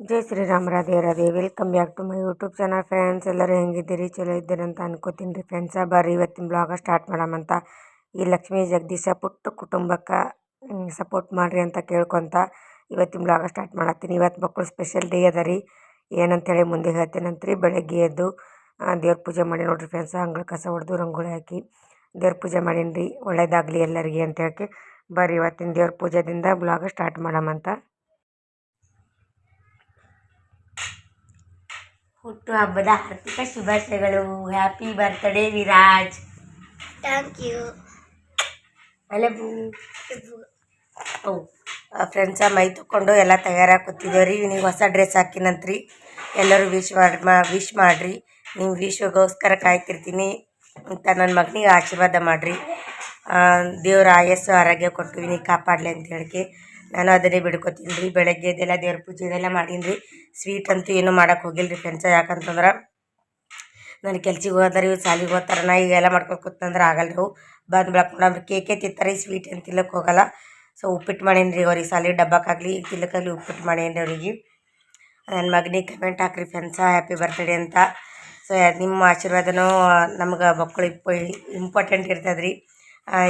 Jai Shriram, Radhe Radhe. Welcome back to my YouTube channel friends ಎಲ್ಲರೂ ಹೆಂಗಿದ್ದೀರಿ? ಚಲೋ ಇದ್ದೀರಿ ಅಂತ ಅನ್ಕೋತೀನಿ ರೀ ಫ್ರೆಂಡ್ಸ ಬರ್ರಿ, ಇವತ್ತಿನ ಬ್ಲಾಗ ಸ್ಟಾರ್ಟ್ ಮಾಡಮಂತ ಈ ಲಕ್ಷ್ಮೀ ಜಗದೀಶ ಪುಟ್ಟ ಕುಟುಂಬಕ್ಕೆ ಸಪೋರ್ಟ್ ಮಾಡಿರಿ ಅಂತ ಕೇಳ್ಕೊತ ಇವತ್ತಿನ ಬ್ಲಾಗ ಸ್ಟಾರ್ಟ್ ಮಾಡತ್ತೀನಿ. ಇವತ್ತು ಮಕ್ಕಳು ಸ್ಪೆಷಲ್ ಡೇ ಅದ ರೀ. ಏನಂತೇಳಿ ಮುಂದೆ ಹೇಳ್ತೇನಂತ್ರಿ ಬೆಳಗ್ಗೆ ಎದ್ದು ದೇವ್ರ ಪೂಜೆ ಮಾಡಿ ನೋಡಿರಿ ಫ್ರೆಂಡ್ಸ ಅಂಗಳ ಕಸ ಹೊಡೆದು ರಂಗೋಳಿ ಹಾಕಿ ದೇವ್ರ ಪೂಜೆ ಮಾಡೀನಿ ರೀ ಒಳ್ಳೇದಾಗಲಿ ಎಲ್ಲರಿಗೆ ಅಂತ ಹೇಳಿ ಬರ್ರಿ ಇವತ್ತಿನ ದೇವ್ರ ಪೂಜೆದಿಂದ ಬ್ಲಾಗ ಸ್ಟಾರ್ಟ್ ಮಾಡಮಂತ ಹುಟ್ಟು ಹಬ್ಬದ ಹಾರ್ದಿಕ ಶುಭಾಶಯಗಳು. Happy birthday Viraj. Thank you ಅಲ್ಲೇ ಓ ಫ್ರೆಂಡ್ಸ ಮೈ ತೊಕೊಂಡು ಎಲ್ಲ ತಯಾರಾಗಿ ಕೂತಿದ್ದೇವೆ ರೀ ನೀವು ಹೊಸ ಡ್ರೆಸ್ ಹಾಕಿನಂತ್ರಿ ಎಲ್ಲರೂ ವಿಶ್ ಮಾಡಿ ಮಾ ವಿಶ್ ಮಾಡಿರಿ. ನೀವು ವಿಶ್ವಗೋಸ್ಕರ ಕಾಯ್ತಿರ್ತೀನಿ ಅಂತ ನನ್ನ ಮಗನಿಗೆ ಆಶೀರ್ವಾದ ಮಾಡಿರಿ. ದೇವ್ರ ಆಯಸ್ಸು ಆರೋಗ್ಯ ಕೊಟ್ಟು ನೀ ಕಾಪಾಡಲಿ ಅಂತ ಹೇಳಿಕೆ. ನಾನು ಅದನ್ನೇ ಬಿಡ್ಕೊತೀನಿ ರೀ. ಬೆಳಗ್ಗೆ ಇದೆಲ್ಲ ದೇವ್ರ ಪೂಜೆ ಇದೆಲ್ಲ ಮಾಡೀನಿ ರೀ. ಸ್ವೀಟ್ ಅಂತೂ ಏನೂ ಮಾಡೋಕೆ ಹೋಗಿಲ್ಲ ರೀ ಫ್ರೆಂಡ್ಸ ಯಾಕಂತಂದ್ರೆ ನಾನು ಕೆಲ್ಸಿಗೆ ಹೋದ್ರೆ ಇವ್ರು ಸಾಲಿಗೆ ಹೋಗ್ತಾರೆ ನಾ ಈಗೆಲ್ಲ ಮಾಡ್ಕೊಂಡು ಕೂತಂದ್ರೆ ಆಗಲ್ಲ ರೀ ಬಂದು ಬೆಳ್ಕೊಂಡು ಕೇಕೆ ತಿಂತಾರೆ ಈ ಸ್ವೀಟ್ ಏನು ತಿಲ್ಲಕ್ಕೆ ಹೋಗಲ್ಲ. ಸೊ ಉಪ್ಪಿಟ್ಟು ಮಾಡೀನಿ ರೀ ಅವ್ರಿಗೆ ಸಾಲಿಗೆ ಡಬ್ಬಕ್ಕಾಗಲಿ ತಿಲ್ಲಕ್ಕಾಗಲಿ ಉಪ್ಪಿಟ್ಟು ಮಾಡೀನಿ ಅವ್ರಿಗೆ. ನನ್ನ ಮಗನಿಗೆ ಕಮೆಂಟ್ ಹಾಕ್ರಿ ಫ್ರೆಂಡ್ಸ ಹ್ಯಾಪಿ ಬರ್ತ್ಡೇ ಅಂತ. ಸೊ ನಿಮ್ಮ ಆಶೀರ್ವಾದನೂ ನಮ್ಗೆ ಮಕ್ಕಳು ಇಪ್ಪ ಇಂಪಾರ್ಟೆಂಟ್ ಇರ್ತದೆ ರೀ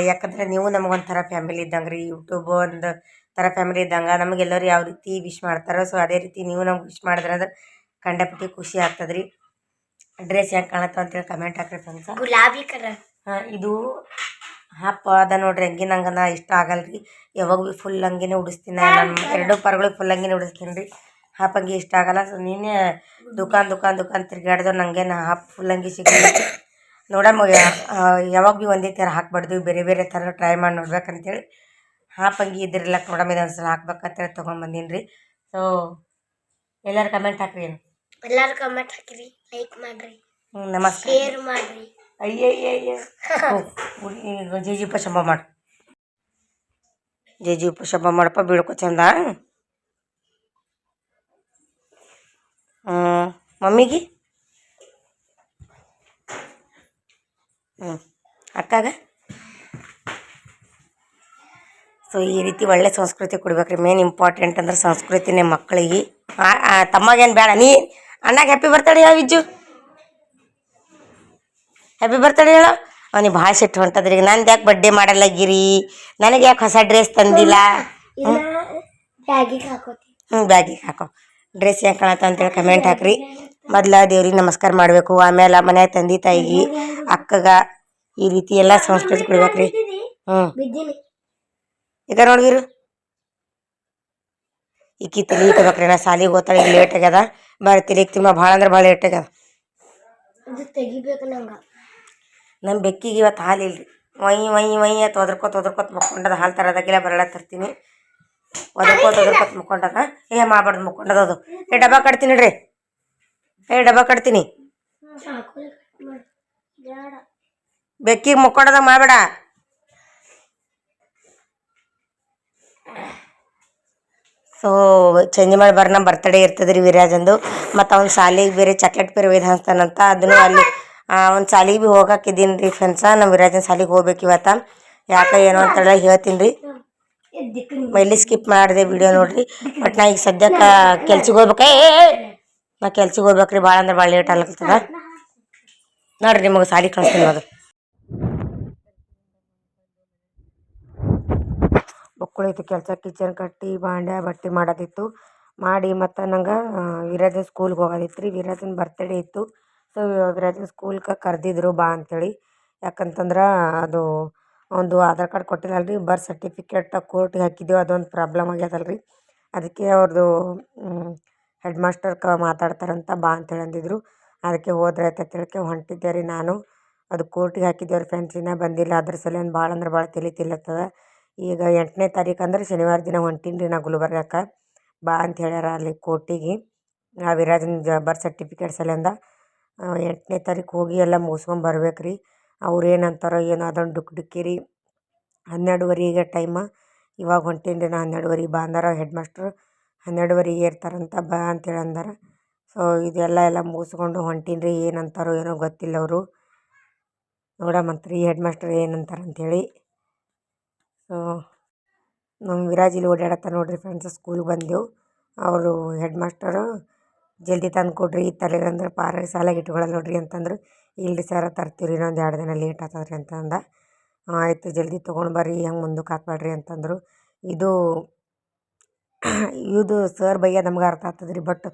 ಯಾಕಂದರೆ ನೀವು ನಮಗೊಂಥರ ಫ್ಯಾಮಿಲಿ ಇದ್ದಂಗೆ ರೀ ಯೂಟ್ಯೂಬ್ ಒಂದು ಥರ ಫ್ಯಾಮಿಲಿ ಇದ್ದಂಗೆ ನಮಗೆಲ್ಲರೂ ಯಾವ ರೀತಿ ವಿಶ್ ಮಾಡ್ತಾರೋ ಸೊ ಅದೇ ರೀತಿ ನೀವು ನಮ್ಗೆ ವಿಶ್ ಮಾಡಿದ್ರೆ ಅಂದ್ರೆ ಕಂಡಪಟ್ಟಿ ಖುಷಿ ಆಗ್ತದ್ರಿ. ಡ್ರೆಸ್ ಹೆಂಗೆ ಕಾಣತ್ತ ಅಂತೇಳಿ ಕಮೆಂಟ್ ಹಾಕ್ರಿ ಫ್ರೆಂಡ್ಸ್ ಗುಲಾಬಿ ಕಲರ್. ಹಾಂ ಇದು ಹಾಪ ಅದ ನೋಡ್ರಿ ಹಂಗೆ ನಂಗೆ ನಾ ಇಷ್ಟ ಆಗಲ್ರಿ. ಯಾವಾಗ ಭೀ ಫುಲ್ ಅಂಗಿನೇ ಉಡಿಸ್ತೀನಿ ನಾನು ಎರಡು ಪರ್ಗಳು ಫುಲ್ ಅಂಗಿನೇ ಉಡಿಸ್ತೀನಿ ರೀ. ಹಾಪ್ ಹಂಗೆ ಇಷ್ಟ ಆಗಲ್ಲ ಸೊ ನೀನೆ ದುಕಾನ್ ದುಕಾನ್ ದುಕಾನ್ ತಿರ್ಗಾಡ್ದು ನಂಗೆ ನಾ ಹಾಪ್ ಫುಲ್ ಹಂಗೆ ಸಿಗಲ್ಲ ನೋಡಮ್ಮ ಯಾವಾಗ ಭೀ ಒಂದೇ ಥರ ಹಾಕ್ಬಾರ್ದು ಬೇರೆ ಬೇರೆ ಥರ ಟ್ರೈ ಮಾಡಿ ನೋಡ್ಬೇಕಂತೇಳಿ. ಹಾಪ್ ಪಂಗಿ ಇದ್ರಿಲ್ಲ ನೋಡಮ್ಮ ಇದೊಂದು ಸಲ ಹಾಕ್ಬೇಕಂತೇಳಿ ತೊಗೊಂಬಂದೀನಿ ರೀ ಸೊ ಎಲ್ಲರೂ ಕಮೆಂಟ್ ಹಾಕ್ರಿ ಏನು? ಎಲ್ಲರೂ ಕಮೆಂಟ್ ಹಾಕಿರಿ ಲೈಕ್ ಮಾಡ್ರಿ ಹ್ಞೂ ನಮಸ್ಕಾರ. ಶೇರ್ ಮಾಡ್ರಿ. ಅಯ್ಯಯ್ಯಯ್ಯ. ಈಗ ಜೇಜಿ ಉಪಶಂಭ ಮಾಡು. ಜೇಜಿ ಉಪಶಂಭ ಮಾಡಪ್ಪ ಬೀಳ್ಕೊ ಚಂದ. ಹ್ಞೂ ಮಮ್ಮಿಗೆ? ಹ್ಞೂ ಅಕ್ಕಾಗ? ಸೊ ಈ ರೀತಿ ಒಳ್ಳೆ ಸಂಸ್ಕೃತಿ ಕೊಡ್ಬೇಕ್ರಿ. ಮೇನ್ ಇಂಪಾರ್ಟೆಂಟ್ ಅಂದ್ರೆ ಸಂಸ್ಕೃತಿನೇ ಮಕ್ಕಳಿಗೆ. ತಮ್ಮಗೇನು ಬೇಡ ನೀ ಅಣ್ಣಗೆ ಹ್ಯಾಪಿ ಬರ್ತಡೆ ಯಾವ ವಿಜ್ಜು. ಹ್ಯಾಪಿ ಬರ್ತಡೆ ಹೇಳು. ಅವ್ನಿಗೆ ಭಾಳ ಸಿಟ್ಟು ಹೊಂಟದ್ರಿ. ನಂದು ಯಾಕೆ ಮಾಡಲ್ಲ ಗಿರಿ? ನನಗೆ ಯಾಕೆ ಹೊಸ ಡ್ರೆಸ್ ತಂದಿಲ್ಲ? ಬ್ಯಾಗಿಗೆ ಹ್ಞೂ ಬ್ಯಾಗಿಗೆ ಹಾಕೋ. ಡ್ರೆಸ್ ಯಾಕೆ ಕಾಣತ್ತ ಅಂತೇಳಿ ಕಮೆಂಟ್ ಹಾಕ್ರಿ. ಮೊದ್ಲ ದೇವ್ರಿಗೆ ನಮಸ್ಕಾರ ಮಾಡಬೇಕು. ಆಮೇಲೆ ಮನೆ ತಂದೆ ತಾಯಿಗೆ ಅಕ್ಕಗ ಈ ರೀತಿ ಎಲ್ಲ ಸಂಸ್ಕೃತಿ ಕೊಡ್ಬೇಕ್ರಿ. ಹ್ಞೂ ಈಗ ನೋಡಿದ್ರು ಈಕಿ ತಲೆ ಇಟ್ಬೇಕ್ರಿ ನಾ ಸಾಲಿಗೆ ಹೋಗ್ತಾಳೆ ಈಗ ಲೇಟ್ ಆಗ್ಯದ. ಬಾರಿ ತಲೆಗೆ ತಿಮ್ಮ ಭಾಳ ಅಂದ್ರೆ ಭಾಳ ಲೇಟ್ ಆಗ್ಯದ. ನಮ್ಮ ಬೆಕ್ಕಿಗೆ ಇವತ್ತು ಹಾಲು ಇಲ್ರಿ. ಒಯ್ ಒಯ್ ಒಯ್ ಅಂತ ಒದರ್ಕೋತ ಒದರ್ಕೋತ ಮಕ್ಕೊಂಡದ ಹಾಲು ತರೋದಾಗಿಲ್ಲ ಬರಲ್ಲ ತರ್ತೀನಿ ಒದರ್ಕೋತ ಒದರ್ಕೋತ ಮಕ್ಕೊಂಡದ. ಏ ಮಾಡ್ಬಾರ್ದು ಮಕ್ಕೊಂಡದ ಅದು. ಏ ಡಬ್ಬ ಕಟ್ತೀನಿ ರೀ ಏ ಡಬ್ಬ ಕಟ್ತೀನಿ. ಬೆಕ್ಕಿಗೆ ಮುಕ್ಕೊಂಡದ ಮಾಡಬೇಡ. ಚೇಂಜ್ ಮಾಡಿ ಬರ್ ನಮ್ಮ ಬರ್ತಡೇ ಇರ್ತದೆ ರೀ ವಿರಾಜಂದು. ಮತ್ತು ಅವ್ನ ಶಾಲೆಗೆ ಬೇರೆ ಚಾಕ್ಲೇಟ್ ಬೇರೆ ಒಯ್ದು ಹಂಚ್ತಾನಂತ. ಅದನ್ನು ಅಲ್ಲಿ ಅವ್ನ ಶಾಲೆಗೆ ಭೀ ಹೋಗಾಕಿದ್ದೀನಿ ರೀ ಫ್ರೆಂಡ್ಸ ನಮ್ಮ ವಿರಾಜನ ಶಾಲೆಗೆ ಹೋಗ್ಬೇಕು ಇವತ್ತು. ಯಾಕೆ ಏನೋ ಅಂತೆಲ್ಲ ಹೇಳ್ತೀನಿ ರೀ ಮೈಲಿ ಸ್ಕಿಪ್ ಮಾಡಿದೆ ವಿಡಿಯೋ ನೋಡ್ರಿ. ಬಟ್ ನಾ ಈಗ ಸದ್ಯಕ್ಕೆ ಕೆಲ್ಸಕ್ಕೆ ಹೋಗ್ಬೇಕಾ. ನಾ ಕೆಲ್ಸಕ್ಕೆ ಹೋಗ್ಬೇಕ್ರಿ. ಭಾಳ ಅಂದ್ರೆ ಭಾಳ ಲೇಟ್ ಆಗ್ಲತ್ತದ. ನೋಡ್ರಿ ನಿಮಗೆ ಸಾಲಿ ಕಳಿಸ್ತೀನಿ ಅದು ಮಕ್ಕಳೈತಿ ಕೆಲಸ ಕಿಚನ್ ಕಟ್ಟಿ ಬಾಂಡೆ ಬಟ್ಟೆ ಮಾಡೋದಿತ್ತು. ಮಾಡಿ ಮತ್ತು ನಂಗೆ ವಿರಾಜ್ ಸ್ಕೂಲ್ಗೆ ಹೋಗೋದಿತ್ತು ರೀ. ವಿರಾಜನ್ ಬರ್ತಡೇ ಇತ್ತು. ಸೊ ವಿರಾಜನ್ ಸ್ಕೂಲ್ಗೆ ಕರೆದಿದ್ರು ಬಾ ಅಂಥೇಳಿ ಯಾಕಂತಂದ್ರೆ ಅದು ಒಂದು ಆಧಾರ್ ಕಾರ್ಡ್ ಕೊಟ್ಟಿಲ್ಲ ರೀ. ಬರ್ತ್ ಸರ್ಟಿಫಿಕೇಟ್ ಕೋರ್ಟಿಗೆ ಹಾಕಿದ್ದೆವು ಅದೊಂದು ಪ್ರಾಬ್ಲಮ್ ಆಗ್ಯದಲ್ಲ ರೀ. ಅದಕ್ಕೆ ಅವ್ರದ್ದು ಹೆಡ್ ಮಾಸ್ಟರ್ ಕ ಮಾತಾಡ್ತಾರಂತ ಬಾ ಅಂಥೇಳಿ ಅಂದಿದ್ರು. ಅದಕ್ಕೆ ಹೋದ್ರೆ ಆಯ್ತು ಹೊಂಟಿದ್ದೆ ರೀ ನಾನು. ಅದು ಕೋರ್ಟಿಗೆ ಹಾಕಿದ್ದೇವೆ ರೀ ಫ್ರೆಂಡ್ಸ್ ಇನ್ನೂ ಬಂದಿಲ್ಲ. ಅದ್ರ ಸಲೇನು ಭಾಳ ಅಂದ್ರೆ ಭಾಳ ತಲೆ ತಿಲ್ಲತ್ತದ ಈಗ ಎಂಟನೇ ತಾರೀಕು ಅಂದ್ರೆ ಶನಿವಾರ ದಿನ ಹೊಂಟೀನಿ ರೀ ನಾ ಗುಲ್ಬರ್ಗಕ್ಕೆ ಬಾ ಅಂತ ಹೇಳ್ಯಾರ ಅಲ್ಲಿ ಕೋರ್ಟಿಗೆ. ಆ ವಿರಾಜನ್ ಬರ್ತ್ ಸರ್ಟಿಫಿಕೇಟ್ ಸಲಿಂದ ಎಂಟನೇ ತಾರೀಕು ಹೋಗಿ ಎಲ್ಲ ಮುಗಿಸ್ಕೊಂಡ್ ಬರ್ಬೇಕು ರೀ ಅವ್ರು ಏನಂತಾರೋ ಏನೋ ಅದೊಂದು ಡುಕ್ ಡುಕ್ಕಿ ಹನ್ನೆರಡುವರೆಗೆ ಟೈಮ ಇವಾಗ ಹೊಂಟೀನಿ ರೀ ನಾ ಹನ್ನೆರಡುವರೆಗೆ ಬಾ ಅಂದಾರ ಹೆಡ್ ಮಾಸ್ಟ್ರು ಹನ್ನೆರಡುವರೆಗೆ ಇರ್ತಾರಂತ ಬಾ ಅಂತೇಳಿ ಅಂದಾರ. ಸೊ ಇದೆಲ್ಲ ಎಲ್ಲ ಮುಗಿಸ್ಕೊಂಡು ಹೊಂಟೀನಿ ರೀ ಏನಂತಾರೋ ಏನೋ ಗೊತ್ತಿಲ್ಲ ಅವರು. ನೋಡಮಂತ್ರಿ ಹೆಡ್ ಮಾಸ್ಟರ್ ಅಂಥೇಳಿ ಸೊ ನಮ್ಮ ವಿರಾಜ್ ಇಲ್ಲಿ ಓಡಾಡತ್ತ ನೋಡ್ರಿ ಫ್ರೆಂಡ್ಸ್ ಸ್ಕೂಲ್ಗೆ ಬಂದೆವು. ಅವರು ಹೆಡ್ ಮಾಸ್ಟರು ಜಲ್ದಿ ತಂದು ಕೊಡ್ರಿ ತರಲಿಲ್ಲ ಅಂದ್ರೆ ಪಾರ ಸಾಲಾಗಿ ಇಟ್ಕೊಳಲ್ಲ ನೋಡ್ರಿ ಅಂತಂದರು. ರೀ ಸರ ತರ್ತೀವಿ ಇನ್ನೊಂದು ಎರಡು ದಿನ ಲೇಟ್ ಆಗ್ತದ್ರಿ ಅಂತ ಅಂದ ಆಯಿತು ಜಲ್ದಿ ತೊಗೊಂಡು ಬರ್ರಿ, ಹೆಂಗೆ ಮುಂದಕ್ಕೆ ಹಾಕ್ಬೇಡ್ರಿ ಅಂತಂದರು. ಇದು ಇದು ಸರ್ ಬೈಯ ನಮ್ಗೆ ಅರ್ಥ ಆಗ್ತದ್ರಿ ಬಟ್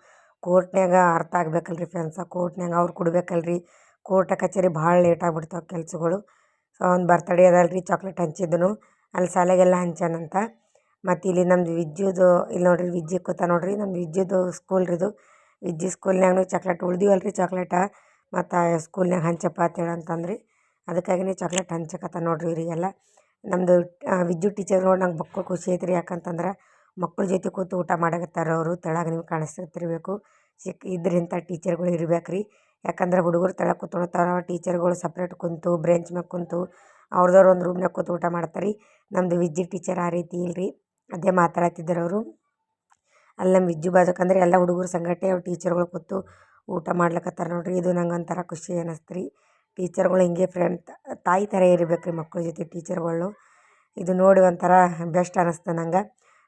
ಕೋರ್ಟ್ನ್ಯಾಗ ಅರ್ಥ ಆಗ್ಬೇಕಲ್ರಿ ಫ್ರೆಂಡ್ಸ ಕೋರ್ಟ್ನ್ಯಾಗ ಅವ್ರು ಕೊಡ್ಬೇಕಲ್ಲ ರೀ ಕೋರ್ಟ ಕಚೇರಿ ಭಾಳ ಲೇಟ್ ಆಗ್ಬಿಡ್ತಾವೆ ಕೆಲಸಗಳು. ಸೊ ಅವ್ನ ಬರ್ತಡೇ ಅದಲ್ಲ ರೀ ಚಾಕ್ಲೇಟ್ ಹಂಚಿದ್ದನು ಅಲ್ಲಿ ಶಾಲೆಗೆಲ್ಲ ಹಂಚ್ಯಾನಂತ. ಮತ್ತು ಇಲ್ಲಿ ನಮ್ದು ವಿಜ್ಜುದು ಇಲ್ಲಿ ನೋಡಿರಿ ವಿದ್ಯೆ ಕೂತ ನೋಡಿರಿ ನಮ್ಮ ವಿದ್ಯುತ್ ಸ್ಕೂಲ್ ರೀ ಇದು. ವಿಜ್ಜಿ ಸ್ಕೂಲ್ನ್ಯಾಗೂ ಚಾಕ್ಲೇಟ್ ಉಳ್ದಿವಲ್ಲ ರೀ ಚಾಕ್ಲೇಟ ಮತ್ತು ಸ್ಕೂಲ್ನ್ಯಾಗ ಹಂಚಪ್ಪ ಅಂತೇಳಿ ಅಂತಂದ್ರಿ. ಅದಕ್ಕಾಗಿನೇ ಚಾಕ್ಲೇಟ್ ಹಂಚಕತ್ತ ನೋಡಿರಿ ಇವರಿಗೆಲ್ಲ. ನಮ್ಮದು ವಿದ್ಯುತ್ ಟೀಚರ್ ನೋಡಿ ನಂಗೆ ಮಕ್ಕಳು ಖುಷಿ ಐತೆ ರೀ ಯಾಕಂತಂದ್ರೆ ಮಕ್ಕಳ ಜೊತೆ ಕೂತು ಊಟ ಮಾಡಕತ್ತಾರ ಅವರು, ತೆಳಗೆ ನಿಮ್ಗೆ ಕಾಣಿಸ್ತಿರ್ಬೇಕು. ಸಿಕ್ ಇದ್ರೆ ಇಂಥ ಟೀಚರ್ಗಳು ಇರ್ಬೇಕು ರೀ ಯಾಕಂದ್ರೆ ಹುಡುಗರು ತೆಳಗೆ ಕೂತ್ಕೊಳ್ತಾರ ಟೀಚರ್ಗಳು ಸಪ್ರೇಟ್ ಕುಂತು ಬ್ರೆಂಚ್ ಮ್ಯಾಗ ಕುಂತು ಅವ್ರದವ್ರು ಒಂದು ರೂಮ್ನಾಗ ಕೂತು ಊಟ ಮಾಡ್ತಾರೆ. ರೀ ನಮ್ಮದು ವಿಜ್ಜಿ ಟೀಚರ್ ಆ ರೀತಿ ಇಲ್ಲ ರೀ ಅದೇ ಮಾತಾಡತ್ತಿದ್ರು ಅವರು. ಅಲ್ಲಿ ನಮ್ಮ ವಿಜ್ಜು ಬಾಜುಕಂದ್ರೆ ಎಲ್ಲ ಹುಡುಗರು ಸಂಗಟೆ ಅವ್ರು ಟೀಚರ್ಗಳು ಕೂತು ಊಟ ಮಾಡ್ಲಕತ್ತಾರ ನೋಡಿರಿ. ಇದು ನಂಗೆ ಒಂಥರ ಖುಷಿ ಅನ್ನಿಸ್ತು ರೀ ಟೀಚರ್ಗಳು ಹಿಂಗೆ ಫ್ರೆಂಡ್ ತಾಯಿ ಥರ ಇರ್ಬೇಕು ರೀ ಮಕ್ಕಳ ಜೊತೆ ಟೀಚರ್ಗಳು ಇದು ನೋಡಿ ಒಂಥರ ಬೆಸ್ಟ್ ಅನ್ನಿಸ್ತು ನಂಗೆ.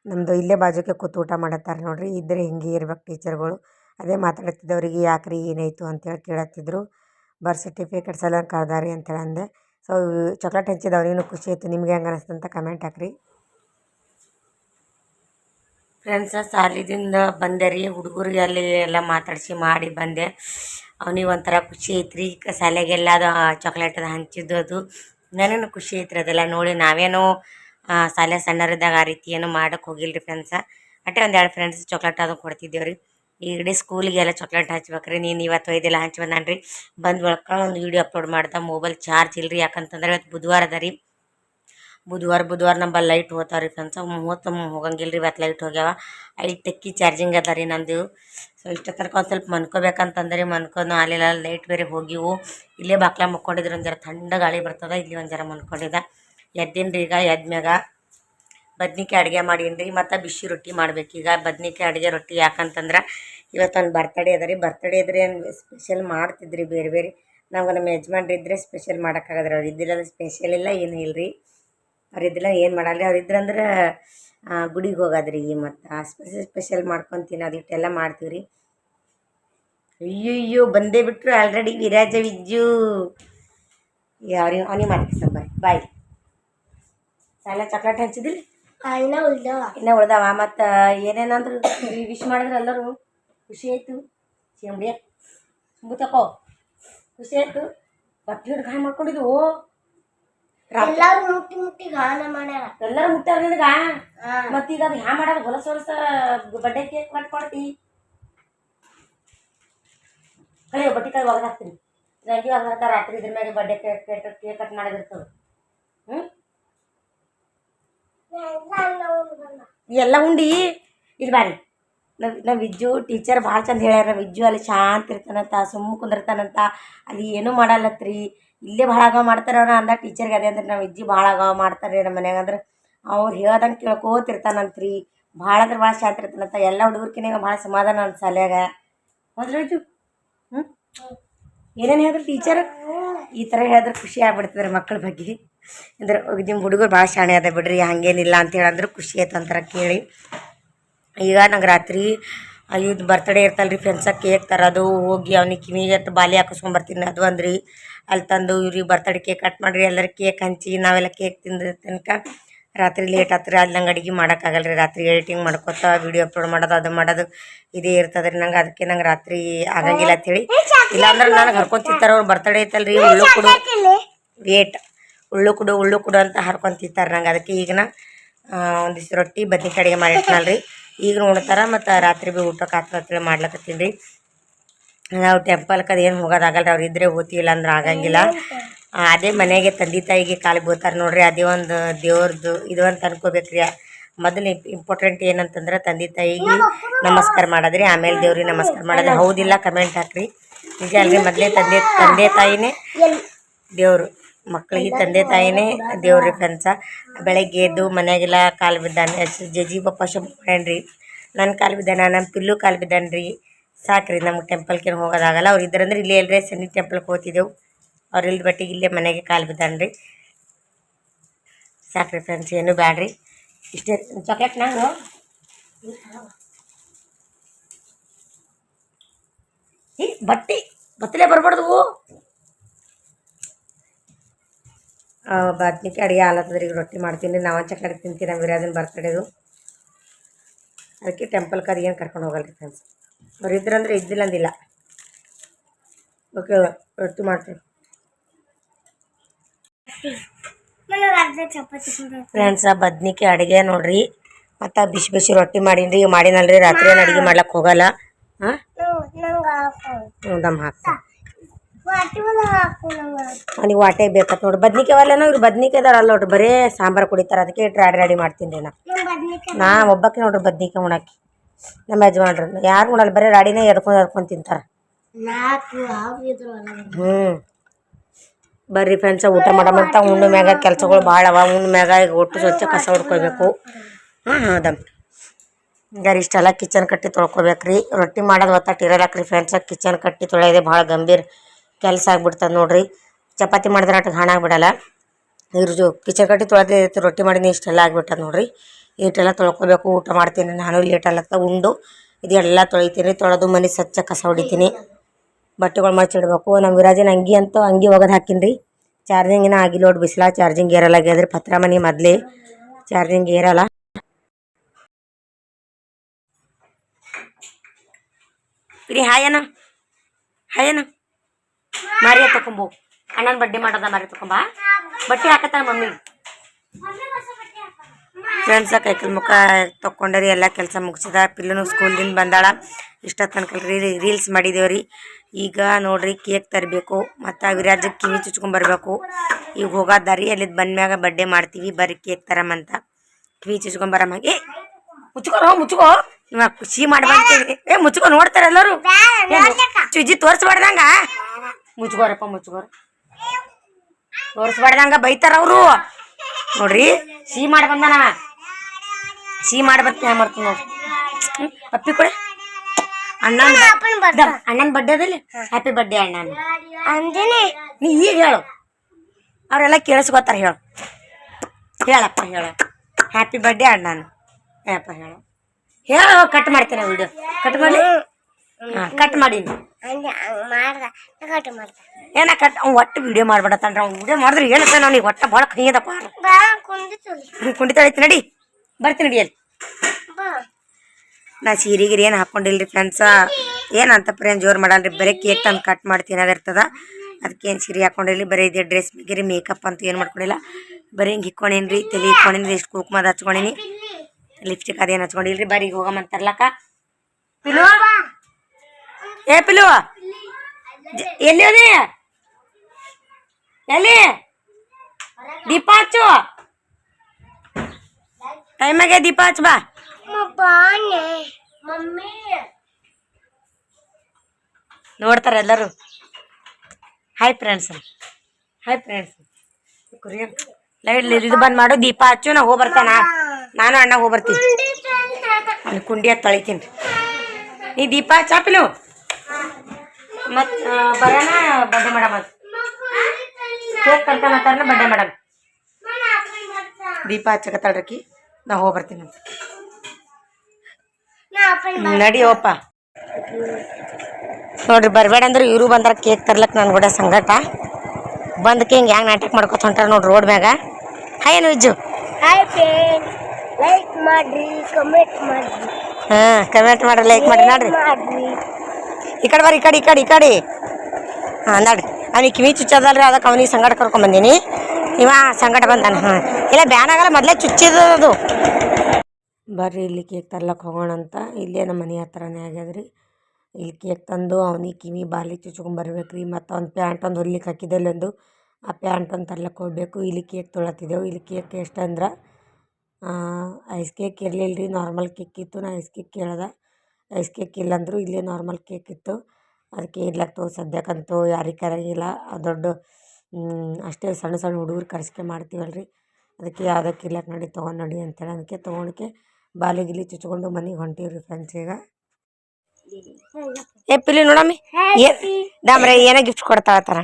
ನಮ್ಮದು ಇಲ್ಲೇ ಬಾಜುಕೆ ಕೂತು ಊಟ ಮಾಡತ್ತಾರೆ ನೋಡಿರಿ. ಇದ್ದರೆ ಹಿಂಗೆ ಇರ್ಬೇಕು ಟೀಚರ್ಗಳು ಅದೇ ಮಾತಾಡತ್ತಿದ್ದವ್ರಿಗೆ ಯಾಕೆ ರೀ ಏನಾಯಿತು ಅಂತೇಳಿ ಕೇಳತ್ತಿದ್ರು. ಬರ್ತ್ ಸರ್ಟಿಫಿಕೇಟ್ಸ್ ಎಲ್ಲ ಕರ್ದಾರಿ ಅಂತೇಳಿ ಅಂದೆ. ಸೊ ಚಾಕ್ಲೇಟ್ ಹಂಚಿದ ಅವ್ರಿಗೂ ಖುಷಿ ಆಯಿತು ನಿಮಗೆ ಹೆಂಗೆ ಅನ್ನಿಸ್ತು ಅಂತ ಕಮೆಂಟ್ ಹಾಕ್ರಿ. ಫ್ರೆಂಡ್ಸ ಸಾಲಿದಿಂದ ಬಂದೆ ರೀ ಹುಡುಗರಿಗೆ ಅಲ್ಲಿ ಎಲ್ಲ ಮಾತಾಡಿಸಿ ಮಾಡಿ ಬಂದೆ. ಅವನಿಗೆ ಒಂಥರ ಖುಷಿ ಐತ್ರಿ. ಈಗ ಶಾಲೆಗೆಲ್ಲ ಅದು ಚಾಕ್ಲೇಟ್ ಅದು ಹಂಚಿದ್ದು ಅದು. ನನಗೂ ಖುಷಿ ಐತ್ರಿ ಅದೆಲ್ಲ ನೋಡಿ. ನಾವೇನೋ ಶಾಲೆ ಸಣ್ಣರಿದ್ದಾಗ ಆ ರೀತಿ ಏನೋ ಮಾಡೋಕ್ಕೆ ಹೋಗಿಲ್ಲ ರೀ ಫ್ರೆಂಡ್ಸ ಅಟ್ಟೆ ಎರಡು ಫ್ರೆಂಡ್ಸ್ ಚಾಕ್ಲೇಟ್ ಅದು ಕೊಡ್ತಿದ್ದೇವೆ ರೀ ಈ ಇಡೀ ಸ್ಕೂಲಿಗೆಲ್ಲ ಚಾಕ್ಲೇಟ್ ಹಚ್ಬೇಕ್ರಿ, ನೀನು ಇವತ್ತು ಒಯ್ದಿಲ್ಲ, ಹಂಚಿ ಬಂದಾನ್ರಿ. ಬಂದು ಒಳಕ ಒಂದು ವೀಡಿಯೋ ಅಪ್ಲೋಡ್ ಮಾಡ್ದೆ ಮೊಬೈಲ್ ಚಾರ್ಜ್ ಇಲ್ಲ ರೀ ಯಾಕಂತಂದ್ರೆ ಇವತ್ತು ಬುಧವಾರ ಅದ ರೀ. ಬುಧವಾರ ಬುಧವಾರ ನಂಬಲ್ಲಿ ಲೈಟ್ ಹೋಗ್ತಾವ್ರಿ ಫ್ರೆಂಡ್ಸ್ ಮೂವತ್ತು ಹೋಗಂಗಿಲ್ಲ ರೀ ಇವತ್ತು ಲೈಟ್ ಹೋಗ್ಯಾವ. ಐದು ಟಕ್ಕಿ ಚಾರ್ಜಿಂಗ್ ಅದ ರೀ ನಂದು. ಸೊ ಇಷ್ಟ ತನಕ ಒಂದು ಸ್ವಲ್ಪ ಮನ್ಕೋಬೇಕಂತಂದ್ರೆ ಮನ್ಕೊಂಡು ಅಲ್ಲೆಲ್ಲ ಲೈಟ್ ಬೇರೆ ಹೋಗಿವು ಇಲ್ಲೇ ಬಾಕ್ಲ ಮುಕ್ಕೊಂಡಿದ್ರೆ, ಒಂದು ಜರ ಥಂಡ ಗಾಳಿ ಬರ್ತದ, ಇಲ್ಲಿ ಒಂದು ಜರ ಮನ್ಕೊಂಡಿದ್ದ. ಎದ್ದಿನ ರೀ ಈಗ, ಎದ್ಮ್ಯಾಗ? ಬದ್ನಿಕಾಯಿ ಅಡುಗೆ ಮಾಡೀನಿ ರೀ ಮತ್ತು ಬಿಸಿ ರೊಟ್ಟಿ ಮಾಡ್ಬೇಕೀಗ ಬದ್ನಿಕಾಯಿ ಅಡುಗೆ ರೊಟ್ಟಿ ಯಾಕಂತಂದ್ರೆ ಇವತ್ತೊಂದು ಬರ್ತಡೇ ಅದ ರೀ. ಬರ್ತಡೇ ಇದ್ರೆ ಏನು ಸ್ಪೆಷಲ್ ಮಾಡ್ತಿದ್ರಿ ಬೇರೆ ಬೇರೆ? ನಮ್ಗೆ ನಮ್ಮ ಯಜಮಾನ್ರು ಇದ್ದರೆ ಸ್ಪೆಷಲ್ ಮಾಡೋಕ್ಕಾಗದ್ರಿ. ಅವ್ರು ಇದ್ದಿಲ್ಲ ಸ್ಪೆಷಲ್ ಇಲ್ಲ, ಏನೂ ಇಲ್ಲ ರೀ ಅವ್ರು ಇದ್ದಿಲ್ಲ ಏನು ಮಾಡಲ್ಲ ಅವ್ರು ಇದ್ರಂದ್ರೆ ಗುಡಿಗೆ ಹೋಗೋದ್ರಿ ಮತ್ತು. ಸ್ಪೆಷಲ್ ಸ್ಪೆಷಲ್ ಮಾಡ್ಕೊಂಡು ತಿನ್ನೋದು ಇಷ್ಟೆಲ್ಲ ಮಾಡ್ತೀವಿ ರೀ ಅಯ್ಯೋ ಬಂದೇ ಬಿಟ್ಟರು ಆಲ್ರೆಡಿ ವಿರಾಜ, ವಿಜ್ಜು. ಯಾರಿಗೂ ಅವನಿಗೆ ಮಾಡ್ತೀವಿ ಸರ್ ಬಾಯ್ ಬಾಯ್. ಸಾಲ ಚಾಕ್ಲೇಟ್ ಹಂಚಿದಿಲ್ಲ ಇನ್ನ ಉಳ್ದವ. ಇನ್ನ ಉಳ್ದಾವ. ಮತ್ತ ಏನೇನಂದ್ರು ವಿಶ್ ಮಾಡಿದ್ರೆ ಎಲ್ಲರೂ ಖುಷಿ ಆಯ್ತು. ತುಂಬು ತಕೋ. ಖುಷಿ ಆಯ್ತು. ಬಟ್ಟೆ ಹಿಡ್ದು ಗಾಯ ಮಾಡ್ಕೊಂಡಿದ್ವು ಎಲ್ಲಾರು ಮುಟ್ಟಿ ಮುಟ್ಟಿ ಗಾನ ಮಾಡ್ಯಾರ. ಎಲ್ಲರೂ ಮುಟ್ಟಾರ ನಿನಗ? ಮತ್ತೀಗ ಅದು ಹ್ಯಾ ಮಾಡೋದು ಹೊಲಸ ಹೊಲಸ ಬಡ್ಡೆ ಕೇಕ್ ಮಾಡ್ಕೊಡ್ತಿ ಕಳಿ ಬಟ್ಟೆ ಕಳೆ ಒಳಗೆ ಹಾಕ್ತೀನಿ. ನಂಗೆ ಹಾಕ್ತಾರೆ ರಾತ್ರಿ ಇದ್ರ ಮ್ಯಾಗೆ ಬಡ್ಡೆ ಕೇಕ್ ಕೇಕ್ ಕೇಕ್ ಕಟ್ ಮಾಡೋದಿರ್ತದೆ ಹ್ಞೂ ಎಲ್ಲ ಉಂಡಿ. ಇಲ್ಲಿ ಬಾರಿ. ನಾವು ವಿಜ್ಜು ಟೀಚರ್ ಭಾಳ ಚಂದ ಹೇಳ್ಯಾರ. ವಿಜ್ಜು ಅಲ್ಲಿ ಶಾಂತ ಇರ್ತಾನಂತ, ಸುಮ್ಮ ಕುಂದಿರ್ತಾನಂತ. ಅಲ್ಲಿ ಏನೂ ಮಾಡಲ್ಲತ್ರಿ. ಇಲ್ಲೇ ಭಾಳ ಆಗಾವ ಮಾಡ್ತಾರೆ ಅವ್ರು ಅಂದ ಟೀಚರ್ಗೆ ಅದೇ ಅಂದ್ರೆ ನಾವು ವಿಜ್ಜಿ ಭಾಳ ಆಗವ ಮಾಡ್ತಾರೆ ನಮ್ಮ ಮನ್ಯಾಗ ಅಂದ್ರೆ. ಅವ್ರು ಹೇಳ್ದಂಗೆ ಕೇಳ್ಕೋತಿರ್ತಾನಂತ್ರಿ ಭಾಳ ಅಂದ್ರೆ ಭಾಳ ಶಾಂತ ಇರ್ತಾನಂತ. ಎಲ್ಲ ಹುಡುಗರ್ಕಿನಾಗ ಭಾಳ ಸಮಾಧಾನ ಅಂತ ಶಾಲ್ಯಾಗ. ಹೌದ್ರಿ ವಿಜ್ಜು? ಹ್ಞೂ ಏನೇನು ಹೇಳಿದ್ರು ಟೀಚರ್ ಈ ಥರ ಹೇಳಿದ್ರೆ ಖುಷಿ ಆಗ್ಬಿಡ್ತದೆ ರೀ ಮಕ್ಕಳ ಬಗ್ಗೆ. ಅಂದ್ರೆ ನಿಮ್ಮ ಹುಡುಗರು ಭಾಳ ಶಾಣೆ ಅದ ಬಿಡ್ರಿ ಹಂಗೇನಿಲ್ಲ ಅಂತ ಹೇಳಂದ್ರೆ ಖುಷಿ ಆಯ್ತು ಅಂತಾರ ಕೇಳಿ. ಈಗ ನಂಗೆ ರಾತ್ರಿ ಇದು ಬರ್ತಡೇ ಇರ್ತಲ್ಲ ರೀ ಫ್ರೆಂಡ್ಸಾಗ ಕೇಕ್ ತರೋದು ಹೋಗಿ ಅವ್ನಿಗೆ ಕಿವಿಗೆ ಬಾಲಿ ಹಾಕಿಸ್ಕೊಂಬರ್ತೀನಿ ಅದು ಅಂದ್ರಿ. ಅಲ್ಲಿ ತಂದು ಇವ್ರಿಗೆ ಬರ್ತಡೇ ಕೇಕ್ ಕಟ್ ಮಾಡಿರಿ ಎಲ್ಲರೂ ಕೇಕ್ ಹಂಚಿ ನಾವೆಲ್ಲ ಕೇಕ್ ತಿಂದ ತನಕ ರಾತ್ರಿ ಲೇಟ್ ಆತ್ರಿ ಅಲ್ಲಿ ನಂಗೆ ಅಡುಗೆ ಮಾಡೋಕ್ಕಾಗಲ್ಲ ರೀ ರಾತ್ರಿ ಎಡಿಟಿಂಗ್ ಮಾಡ್ಕೊತ ವೀಡಿಯೋ ಅಪ್ಲೋಡ್ ಮಾಡೋದು ಅದು ಮಾಡೋದು ಇದೇ ಇರ್ತದೆ ರೀ ನಂಗೆ ಅದಕ್ಕೆ ನಂಗೆ ರಾತ್ರಿ ಆಗಂಗಿಲ್ಲ ಅಂತೇಳಿ. ಇಲ್ಲಾಂದ್ರೆ ನನಗೆ ಹರ್ಕೊತಿರ್ತಾರೆ ಅವ್ರು ಬರ್ತಡೇ ಐತಲ್ಲ ರೀ ಕೊಡು. ವೇಟ್ ಉಳ್ಳು ಕುಡು ಉಳ್ಳು ಕುಡು ಅಂತ ಹರ್ಕೊಂತಿರ್ತಾರೆ ನಂಗೆ. ಅದಕ್ಕೆ ಈಗಿನ ಒಂದಿಷ್ಟು ರೊಟ್ಟಿ, ಬದ್ನಿಕಾಯಿ ಅಡುಗೆ ರೀ ಈಗ ಉಣ್ತಾರ ಮತ್ತು ರಾತ್ರಿ ಭೀ ಊಟಕ್ಕೆ ಆತದ ಅಂತೇಳಿ ಮಾಡ್ಲಕತ್ತೀನಿ ರೀ. ನಾವು ಟೆಂಪಲ್ಗೆ ಅದು ಏನು ಹೋಗೋದಾಗಲ್ಲ ಅವ್ರು ಇದ್ದರೆ ಹೋಗ್ತೀವಿಲ್ಲ ಅಂದ್ರೆ ಆಗಂಗಿಲ್ಲ. ಅದೇ ಮನೆಗೆ ತಂದೆ ತಾಯಿಗೆ ಕಾಲಿಗೆ ಬೋತಾರೆ ನೋಡ್ರಿ. ಅದೇ ಒಂದು ದೇವ್ರದ್ದು ಇದು ಅಂತ ಅನ್ಕೋಬೇಕ್ರಿ. ಮೊದಲು ಇಂಪಾರ್ಟೆಂಟ್ ಏನಂತಂದ್ರೆ ತಂದೆ ತಾಯಿಗೆ ನಮಸ್ಕಾರ ಮಾಡೋದ್ರಿ. ಆಮೇಲೆ ದೇವ್ರಿಗೆ ನಮಸ್ಕಾರ ಮಾಡೋದು ಹೌದಿಲ್ಲ ಕಮೆಂಟ್ ಹಾಕ್ರಿ. ನಿಜ ಅಲ್ರಿ. ಮೊದಲೇ ತಂದೆ ತಂದೆ ತಾಯಿನೇ ದೇವರು. ಮಕ್ಕಳಿಗೆ, ತಂದೆ ತಾಯಿನೇ ದೇವ್ರ ಕನಸ ಬೆಳಗ್ಗೆ ಎದ್ದು ಮನೆಗೆಲ್ಲ ಕಾಲು ಬಿದ್ದಾನೆ. ಜಜ್ಜಿ ಪಪ್ಪ ಶಂಪಣ್ರಿ ನನ್ನ ಕಾಲು ಬಿದ್ದಾನ ನಮ್ಮ ಪಿಲ್ಲು ಕಾಲು ಬಿದ್ದಾನ್ರಿ. ಸಾಕ್ರಿ ನಮ್ಗೆ ಟೆಂಪಲ್ಗೆ ಹೋಗೋದಾಗಲ್ಲ. ಅವ್ರು ಇದ್ರಂದ್ರೆ ಇಲ್ಲೇ ಎಲ್ಲರೇ ಸನ್ನಿ ಟೆಂಪಲ್ಗೆ ಹೋಗ್ತಿದ್ದೆವು. ಅವ್ರು ಇಲ್ದ ಬಟ್ಟಿಗೆ ಇಲ್ಲೇ ಮನೆಗೆ ಕಾಲು ಬಿದ್ದಾನ್ರಿ. ಸಾಕ್ರಿ ಫ್ರೆಂಡ್ಸ್ ಏನೂ ಬ್ಯಾಡ್ರಿ. ಇಷ್ಟೇ ಚಾಕ್ಲೇಟ್ ನಾನು. ಬಟ್ಟಿ, ಬತ್ತಲೇ ಬರ್ಬಾರ್ದು. ಬದ್ನಿಕಾಯಿ ಅಡುಗೆ ಆಲತ್ತದ್ರಿ ಈಗ ರೊಟ್ಟಿ ಮಾಡ್ತೀನಿ. ನಾವು ಚಕ್ಲಾಡಿ ತಿಂತೀನಿ ನಮ್ಮ ವಿರಾಜನ್ ಬರ್ತಡೇದು ಅದಕ್ಕೆ ಟೆಂಪಲ್ ಕರಿ ಏನು ಕರ್ಕೊಂಡು ಹೋಗಲ್ಲ ರೀ ಫ್ರೆಂಡ್ಸ್ ಅವ್ರು ಇದ್ರಂದ್ರೆ ಇದ್ದಿಲ್ಲ ಅಂದಿಲ್ಲ. ಓಕೆ ರೊಟ್ಟಿ ಮಾಡ್ತೀನಿ. ಫ್ರೆಂಡ್ಸ್ ಆ ಬದ್ನಿಕಾಯಿ ಅಡುಗೆ ನೋಡ್ರಿ. ಮತ್ತು ಬಿಸಿ ಬಿಸಿ ರೊಟ್ಟಿ ಮಾಡೀನಿ ಈಗ ಮಾಡಿನಲ್ರಿ ರಾತ್ರಿ ಏನು ಅಡುಗೆ ಮಾಡ್ಲಕ್ಕೆ ಹೋಗಲ್ಲ. ಹಾಂ? ಹ್ಞೂ ದಮ್ ಹಾಕ್ತೀನಿ. ವಾಟಿ ಒಳಗೆ ಹಾಕು ನಂಗೆ ಅವ್ನಿಗೆ ವಾಟೆ ಬೇಕತ್ ನೋಡಿ. ಬದ್ನಿಕಾಯಿ ಅವಲ್ಲೇನೋ ಇವ್ರು ಬದ್ನಿಕಾಯಿ ಅದಾರಲ್ಲ ನೋಡ್ರಿ, ಬರೇ ಸಾಂಬಾರು ಕುಡಿತಾರೆ, ಅದಕ್ಕೆ ಇಟ್ಟು ರೆಡಿ ರೆಡಿ ಮಾಡ್ತೀನಿ ನಾ. ನಾ ಒಬ್ಬಕ್ಕೆ ನೋಡ್ರಿ ಬದ್ನಿಕಾಯಿ ಉಣಾಕಿ ನಮ್ಮ ಯಜಮಾನ್ರು. ಯಾರು ಉಣಲ್ಲ, ಬರೀ ರಾಡಿನೇ ಎದ್ಕೊಂಡು ಎದ್ಕೊಂಡು ತಿಂತಾರೆ. ಹ್ಞೂ ಬರ್ರಿ ಫ್ರೆಂಡ್ಸ ಊಟ ಮಾಡಮಂತ ಉಣ್ಣು ಮ್ಯಾಗ ಕೆಲಸಗಳು ಭಾಳ ಅವ. ಉಣ್ಣು ಮ್ಯಾಗ ಈಗ ಒಟ್ಟು ಸ್ವಚ್ಛ ಕಸ ಹೊಡ್ಕೊಬೇಕು. ಹಾಂ ಅದಮ್. ಈಗ ಇಷ್ಟೆಲ್ಲ ಕಿಚನ್ ಕಟ್ಟಿ ತೊಳ್ಕೊಬೇಕ್ರಿ. ರೊಟ್ಟಿ ಮಾಡೋದು ಒತ್ತಟ್ಟಿರಲ್ಲಕ್ರಿ ಫ್ರೆಂಡ್ಸ ಕಿಚನ್ ಕಟ್ಟಿ ತೊಳೆಯೋದೇ ಭಾಳ ಗಂಭೀರ. ಕೆಲಸ ಆಗ್ಬಿಡ್ತದೆ ನೋಡ್ರಿ. ಚಪಾತಿ ಮಾಡಿದ್ರೆ ಅಟ್ಟು ಹಾಳಾಗ್ಬಿಡಲ್ಲ. ಇದ್ರ ಜೊ ಕಿಚನ್ ಕಟ್ಟಿ ತೊಳೆದೇ ರೊಟ್ಟಿ ಮಾಡಿನಿ ಇಷ್ಟೆಲ್ಲ ಆಗ್ಬಿಟ್ಟ ನೋಡ್ರಿ. ಇಷ್ಟೆಲ್ಲ ತೊಳ್ಕೊಬೇಕು, ಊಟ ಮಾಡ್ತೀನಿ. ನಾನು ಲೇಟಲ್ಲ ಉಂಡು. ಇದೆಲ್ಲ ತೊಳಿತೀನಿ. ತೊಳೆದು ಮನೆ ಸ್ವಚ್ಛ ಕಸ ಹೊಡಿತೀನಿ. ಬಟ್ಟೆಗಳು ಮಚ್ಚಿಡ್ಬೇಕು ನಮ್ಮ ವಿರಾಜನ ಅಂಗಿ ಅಂತೂ ಅಂಗಿ ಒಗದು ಹಾಕಿನಿ ರೀ ಚಾರ್ಜಿಂಗಿನ ಆಗಿಲ್ಲ ಒಟ್ಟು ಬಿಸಿಲ. ಚಾರ್ಜಿಂಗ್ ಏರಲ್ಲ. ಆಗ್ಯದ್ರಿ ಪತ್ರ ಮನೆ ಮೊದಲೇ. ಚಾರ್ಜಿಂಗ್ ಏರಲ್ಲ. ಹಾಯನ ಹಾಯನ ಮಾರಿ ತಕೊಂಬು. ಅಣ್ಣನ ಬಡ್ಡೆ ಮಾಡೋದ ಮಾರಿ ತಕೊಂಬ? ಬಟ್ಟೆ ಹಾಕತ್ತಾನ ಮಮ್ಮಿ? ಫ್ರೆಂಡ್ಸ ಕೈಕಲ್ ಮುಖ ತಕ್ಕೊಂಡರಿ ಎಲ್ಲ ಕೆಲಸ ಮುಗಿಸಿದ. ಸ್ಕೂಲ್ ಸ್ಕೂಲಿಂದ ಬಂದಾಳ. ಇಷ್ಟ ತನಕ ರೀ, ರೀಲ್ಸ್ ಮಾಡಿದೇವ್ರಿ ಈಗ ನೋಡ್ರಿ ಕೇಕ್ ತರಬೇಕು, ಮತ್ತು ವಿರಾಜಕ್ಕೆ ಕಿವಿ ಚುಚ್ಕೊಂಬರ್ಬೇಕು ಈಗ ಹೋಗೋದಾರಿ ಅಲ್ಲಿದ್ದು ಬಂದ್ಮ್ಯಾಗ ಬಡ್ಡೆ ಮಾಡ್ತೀವಿ, ಬರ್ರಿ ಕೇಕ್ ತರಮಂತ ಕಿವಿ ಚುಚ್ಕೊಂಬರಮ್ಮ ಏ ಮುಚ್ಕೋರೋ ಮುಚ್ಕೋ ಇವಾಗ ಖುಷಿ ಮಾಡ್ಬಾರ್ದು. ಏ, ಮುಚ್ಕೋ, ನೋಡ್ತಾರೆ ಎಲ್ಲರೂ. ಚುಜ್ಜಿ ತೋರಿಸ್ಬಾರ್ದಂಗ. ಮುಚ್ಕೋರಪ್ಪ ಮುಚ್ಕೋರ ತೋರಿಸ್ಬಾರ್ದಂಗ ಬೈತಾರ ಅವರು. ನೋಡ್ರಿ ಸಿಹಿ ಮಾಡಿ ಬಂದಾನ ಸಿಹಿ ಮಾಡಿ ಬರ್ತೀನಿ ಮಾಡ್ತೀನಿ ನೋಡ್ರಿ ಅಪ್ಪಿ ಕೊಡೆ. ಅಣ್ಣನ ಅಣ್ಣನ ಬಡ್ಡೆ ಅದಲ್ಲಿ? ಹ್ಯಾಪಿ ಬರ್ಡೇ ಅಣ್ಣನ ಅಂದೇನೆ. ನೀ ಈಗ ಹೇಳು. ಅವರೆಲ್ಲ ಕೇಳಿಸ್ಕೊತಾರ ಹೇಳು. ಹೇಳಪ್ಪ ಹೇಳು. ಹ್ಯಾಪಿ ಬರ್ಡೇ ಅಣ್ಣನ ಹೇಳಪ್ಪ ಹೇಳು. ಹೇಳು ಕಟ್ ಮಾಡ್ತೀನಿ ವಿಡಿಯೋ. ಕಟ್ ಮಾಡಿ ಹಾಂ ಕಟ್ ಮಾಡೀನಿ. ಕಟ್ ಮಾಡ್ದ. ಏನ ಕಟ್ ಅವ್ನು ಒಟ್ಟು ವಿಡಿಯೋ ಮಾಡ್ಬೇಡತ್ತಂದ್ರೆ ಅವ್ನು ವಿಡಿಯೋ ಮಾಡಿದ್ರೆ ಹೇಳ್ತಾನೆ ಅವ್ನಿಗೆ ಒಟ್ಟು ಭಾಳ ಕೈಯದಪ್ಪ ಕುಂದಿತ್ತು ಕುಂಡಿತಾಳೈತಿ ನಡಿ ಬರ್ತೀನಿ ನಡಿ ಅಲ್ಲಿ. ನಾ ಸೀರೆ ಗಿರಿ ಏನು ಹಾಕೊಂಡಿಲ್ರಿ ಫ್ರೆಂಡ್ಸ ಏನಂತ ಪ್ರೇನ್ ಜೋರು ಮಾಡಲ್ರಿ? ಬರೀ ಕೇಕ್ ತಂದು ಕಟ್ ಮಾಡ್ತೀನಿ ಅದಿರ್ತದ ಅದಕ್ಕೆ ಏನು ಸೀರೆ ಹಾಕೊಂಡಿಲ್ಲ ಬರೀ ಇದೆ ಡ್ರೆಸ್ ಗಿರಿ ಮೇಕಪ್ ಅಂತ ಏನು ಮಾಡ್ಕೊಂಡಿಲ್ಲ. ಬರೀ ಹಿಂಗೆ ಇಕ್ಕೊಂಡೇನಿ ರೀ ತಲೆ ರೀ ಎಷ್ಟು ಕುಕ್ಮದ ಹಚ್ಕೊಂಡಿನಿ. ಲಿಪ್ಸ್ಟಿಕ್ ಅದೇನು ಹಚ್ಕೊಂಡಿಲ್ರಿ? ಬರೀ ಹೋಗಮ್ಮ ಹೋಗಮಂತಾರ್ಲಕ್ಕ ಪಿಲು ಏ ಪಿಲು ಎಲ್ಲಿ ಅದೇ? ಎಲ್ಲಿ? ದೀಪ ಹಚ್ಚು. ಟೈಮಾಗೆ ದೀಪ ಹಚ್ಚು ಬಾ. ನೋಡ್ತಾರೆ ಎಲ್ಲರೂ. Hi friends hi friends light ಇದು ಬಂದ್ ಮಾಡು ದೀಪ ಹಚ್ಚು ನಾ ಹೋಗಿ ಬರ್ತಾನ. ನಾನು ಅಣ್ಣ ಹೋಗಿ ಬರ್ತೀನಿ. ಅಲ್ಲಿ ಕುಂಡಿ ಹತ್ತು ತೊಳಿತೀನಿ. ನೀ ದೀಪ ಚಾಪಿಲು ಮತ್ತು ಬರೋಣ ಬಡ್ಡೆ ಮಾಡಮ್ ಅಂತ ಕೇಕ್ ಕರ್ಕೊಂಬತ್ತಾರ ಬಡ್ಡೆ ಮಾಡಮ್. ದೀಪ ಹಚ್ಚಕತ್ತಾಳ್ರಕಿ ನಾ ಹೋಗಿ ಬರ್ತೀನಿ ಅಂತ ನಡಿಯೋಪ್ಪ ನೋಡ್ರಿ ಬರಬೇಡ ಅಂದ್ರೆ ಇವರು ಬಂದ್ರ ಕೇಕ್ ತರ್ಲಕ್ ನಾನು ಕೂಡ ಸಂಗಟ. ಬಂದಕ್ಕೆ ಹಿಂಗೆ ಹ್ಯಾಂಗೆ ನಾಟಕ ಮಾಡ್ಕೊತ ಹೊಂಟಾರ ನೋಡ್ರಿ ರೋಡ್ ಮ್ಯಾಗ. ಹಾಯ್ ಏನು ವಿಜ್ಜು ಲೈಕ್ ಮಾಡ್ರಿ ಕಮೆಂಟ್ ಮಾಡ್ರಿ. ಹಾಂ ಕಮೆಂಟ್ ಮಾಡ್ರಿ ಲೈಕ್ ಮಾಡಿ ನೋಡ್ರಿ. ಮಾಡ್ರಿ. ಈ ಕಡೆ ಬರ್ರಿ ಈ ಕಡೆ ಈ ಕಡೆ ಈ ಕಡೆ. ಹಾಂ, ನಡಿ. ಅವ್ನಿಗೆ ಕಿವಿ ಚುಚ್ಚದಲ್ರಿ ಅದಕ್ಕೆ ಅವ್ನಿಗೆ ಸಂಗಡ ಕರ್ಕೊಂಬಂದೀನಿ ಇವ ಸಂಗಟ ಬಂದಾನ, ಹಾಂ. ಇಲ್ಲ, ಬ್ಯಾನ್ ಆಗಲ್ಲ, ಮೊದಲೇ ಚುಚ್ಚಿದ ಅದು. ಬರ್ರಿ, ಇಲ್ಲಿ ಕೇಕ್ ತರ್ಲಕ್ಕೆ ಹೋಗೋಣ ಅಂತ. ಇಲ್ಲೇ ನಮ್ಮ ಮನೆ ಹತ್ರನೇ ಆಗ್ಯದ್ರಿ. ಇಲ್ಲಿ ಕೇಕ್ ತಂದು ಅವ್ನಿಗೆ ಕಿವಿ, ಬಾಲಿ ಚುಚ್ಕೊಂಬರ್ಬೇಕು ರೀ ಮತ್ತು ಅವ್ನ ಪ್ಯಾಂಟ್ ಒಂದು ಹೊಲಿಕ್ಕೆ ಹಾಕಿದಲ್ಲೊಂದು ಆ ಪ್ಯಾಂಟ್ ಒಂದು ತರ್ಲಕ್ಕೆ ಹೋಗಬೇಕು. ಇಲ್ಲಿ ಕೇಕ್ ತೊಳತಿದ್ದೆವು. ಇಲ್ಲಿ ಕೇಕ್ ಎಷ್ಟಂದ್ರೆ ಐಸ್ ಕೇಕ್ ಇರಲಿಲ್ಲ ರೀ ನಾರ್ಮಲ್ ಕೇಕ್ ಇತ್ತು. ನಾ ಐಸ್ ಕೇಕ್ ಕೇಳ್ದೆ. ಐಸ್ ಕೇಕ್ ಇಲ್ಲಂದರು ಇಲ್ಲೇ ನಾರ್ಮಲ್ ಕೇಕ್ ಇತ್ತು. ಅದಕ್ಕೆ ಇರ್ಲಕ್ಕ ಸದ್ಯಕ್ಕಂತೂ ಯಾರಿಗೆ ಕರೆಯಂಗಿಲ್ಲ ಆ ದೊಡ್ಡ ಅಷ್ಟೇ ಸಣ್ಣ ಸಣ್ಣ ಹುಡುಗರು ಕರ್ಸ್ಕೆ ಮಾಡ್ತೀವಲ್ಲ ರೀ ಅದಕ್ಕೆ ಯಾವುದಕ್ಕೆ ಇರ್ಲಕ್ಕ ನಡಿ ತೊಗೊಂಡು ನಡಿ ಅಂತೇಳಿ ಅದಕ್ಕೆ ತೊಗೊಂಡಕ್ಕೆ ಬಾಲಿ ಗಿಲಿ ಚುಚ್ಕೊಂಡು ಮನೆಗೆ ಹೊಂಟೀವ್ರಿ ಫ್ರೆಂಡ್ಸ್ ಈಗ. ಏ ಪಿಲಿ ನೋಡಮ್ಮಿ ಡಾಮ್ರೆ ಏನೇ ಗಿಫ್ಟ್ ಕೊಡ್ತಾ ತರ?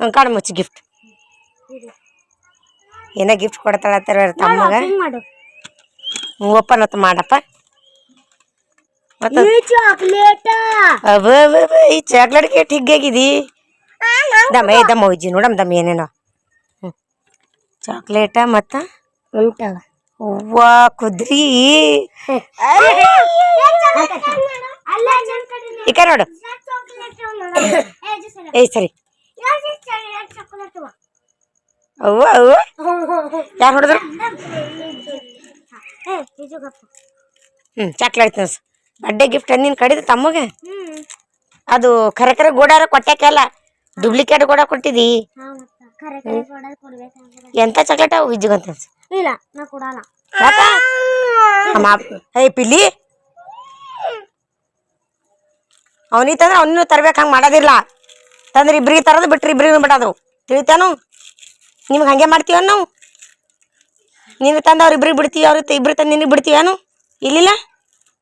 ಹ್ಞೂ ಕಾಡು. ಮುಚ್ಚಿ ಗಿಫ್ಟ್ ಏನೇ ಗಿಫ್ಟ್ ಕೊಡ್ತಾಳತ್ತಾರ ತಮ್ಮಗ? ಓಪನ್ ಹೊತ್ತು ಮಾಡಪ್ಪ. ಮತ್ತು ಈ ಚಾಕ್ಲೇಟ್ ಅವ ಈ ಚಾಕ್ಲೇಟ್ ಕೇಟ್ ಹಿಗ್ಗಾಗಿದಿ ದಮ್ಮ ಏ ದಮ್ಮ ಉಜ್ಜಿ ನೋಡಮ್ ದಮ್ಮ ಏನೇನೋ ಹ್ಞೂ ಚಾಕ್ಲೇಟ ಮತ್ತು ಉಂಟವ ಹೂವ ಕುದ್ರಿ ಈ ಕಡೆ ನೋಡು ಏಯ್ ಸರಿ ಅವ್ವ ಅವ್ವ ಯಾರು ಹೊಡೆದ್ರು ಹ್ಞೂ ಚಾಕ್ಲೇಟ್ ತಿನ್ಸು ಬರ್ಡೇ ಗಿಫ್ಟ್ ನೀನು ಕಡಿದ ತಮ್ಮಗೆ? ಅದು ಕರೆ ಖರೆ ಗೋಡಾರ ಕೊಟ್ಟಾಕಲ್ಲ ಡುಪ್ಲಿಕೇಟ್ ಗೋಡ ಕೊಟ್ಟಿದಿ? ಎಂತ ಚಾಕ್ಲೇಟ್ ಅವು ಇಲ್ಲ ನಾ ಕೊಡಲ್ಲ. ಏಯ್ ಪಿಲ್ಲಿ. ಅವನಿಗೆ ತಂದ್ರೆ ಅವನಿಗೂ ತರ್ಬೇಕು ಹಂಗೆ ಮಾಡೋದಿಲ್ಲ. ತಂದ್ರೆ ಇಬ್ರಿಗೆ ತರೋದು ಬಿಟ್ರೆ ಇಬ್ರಿಗೂ ಬಿಡೋದು. ತಿಳಿತಾನು ನಿಮ್ಗೆ ಹಂಗೆ ಮಾಡ್ತೀವ ನಾವು? ನೀನು ತಂದು ಅವ್ರು ಇಬ್ರಿಗೆ ಬಿಡ್ತೀವಿ ಅವ್ರು ಇಬ್ರು ತಂದು ನಿನಗೆ ಬಿಡ್ತೀವೇನು ಇಲ್ಲಿಲ್ಲ?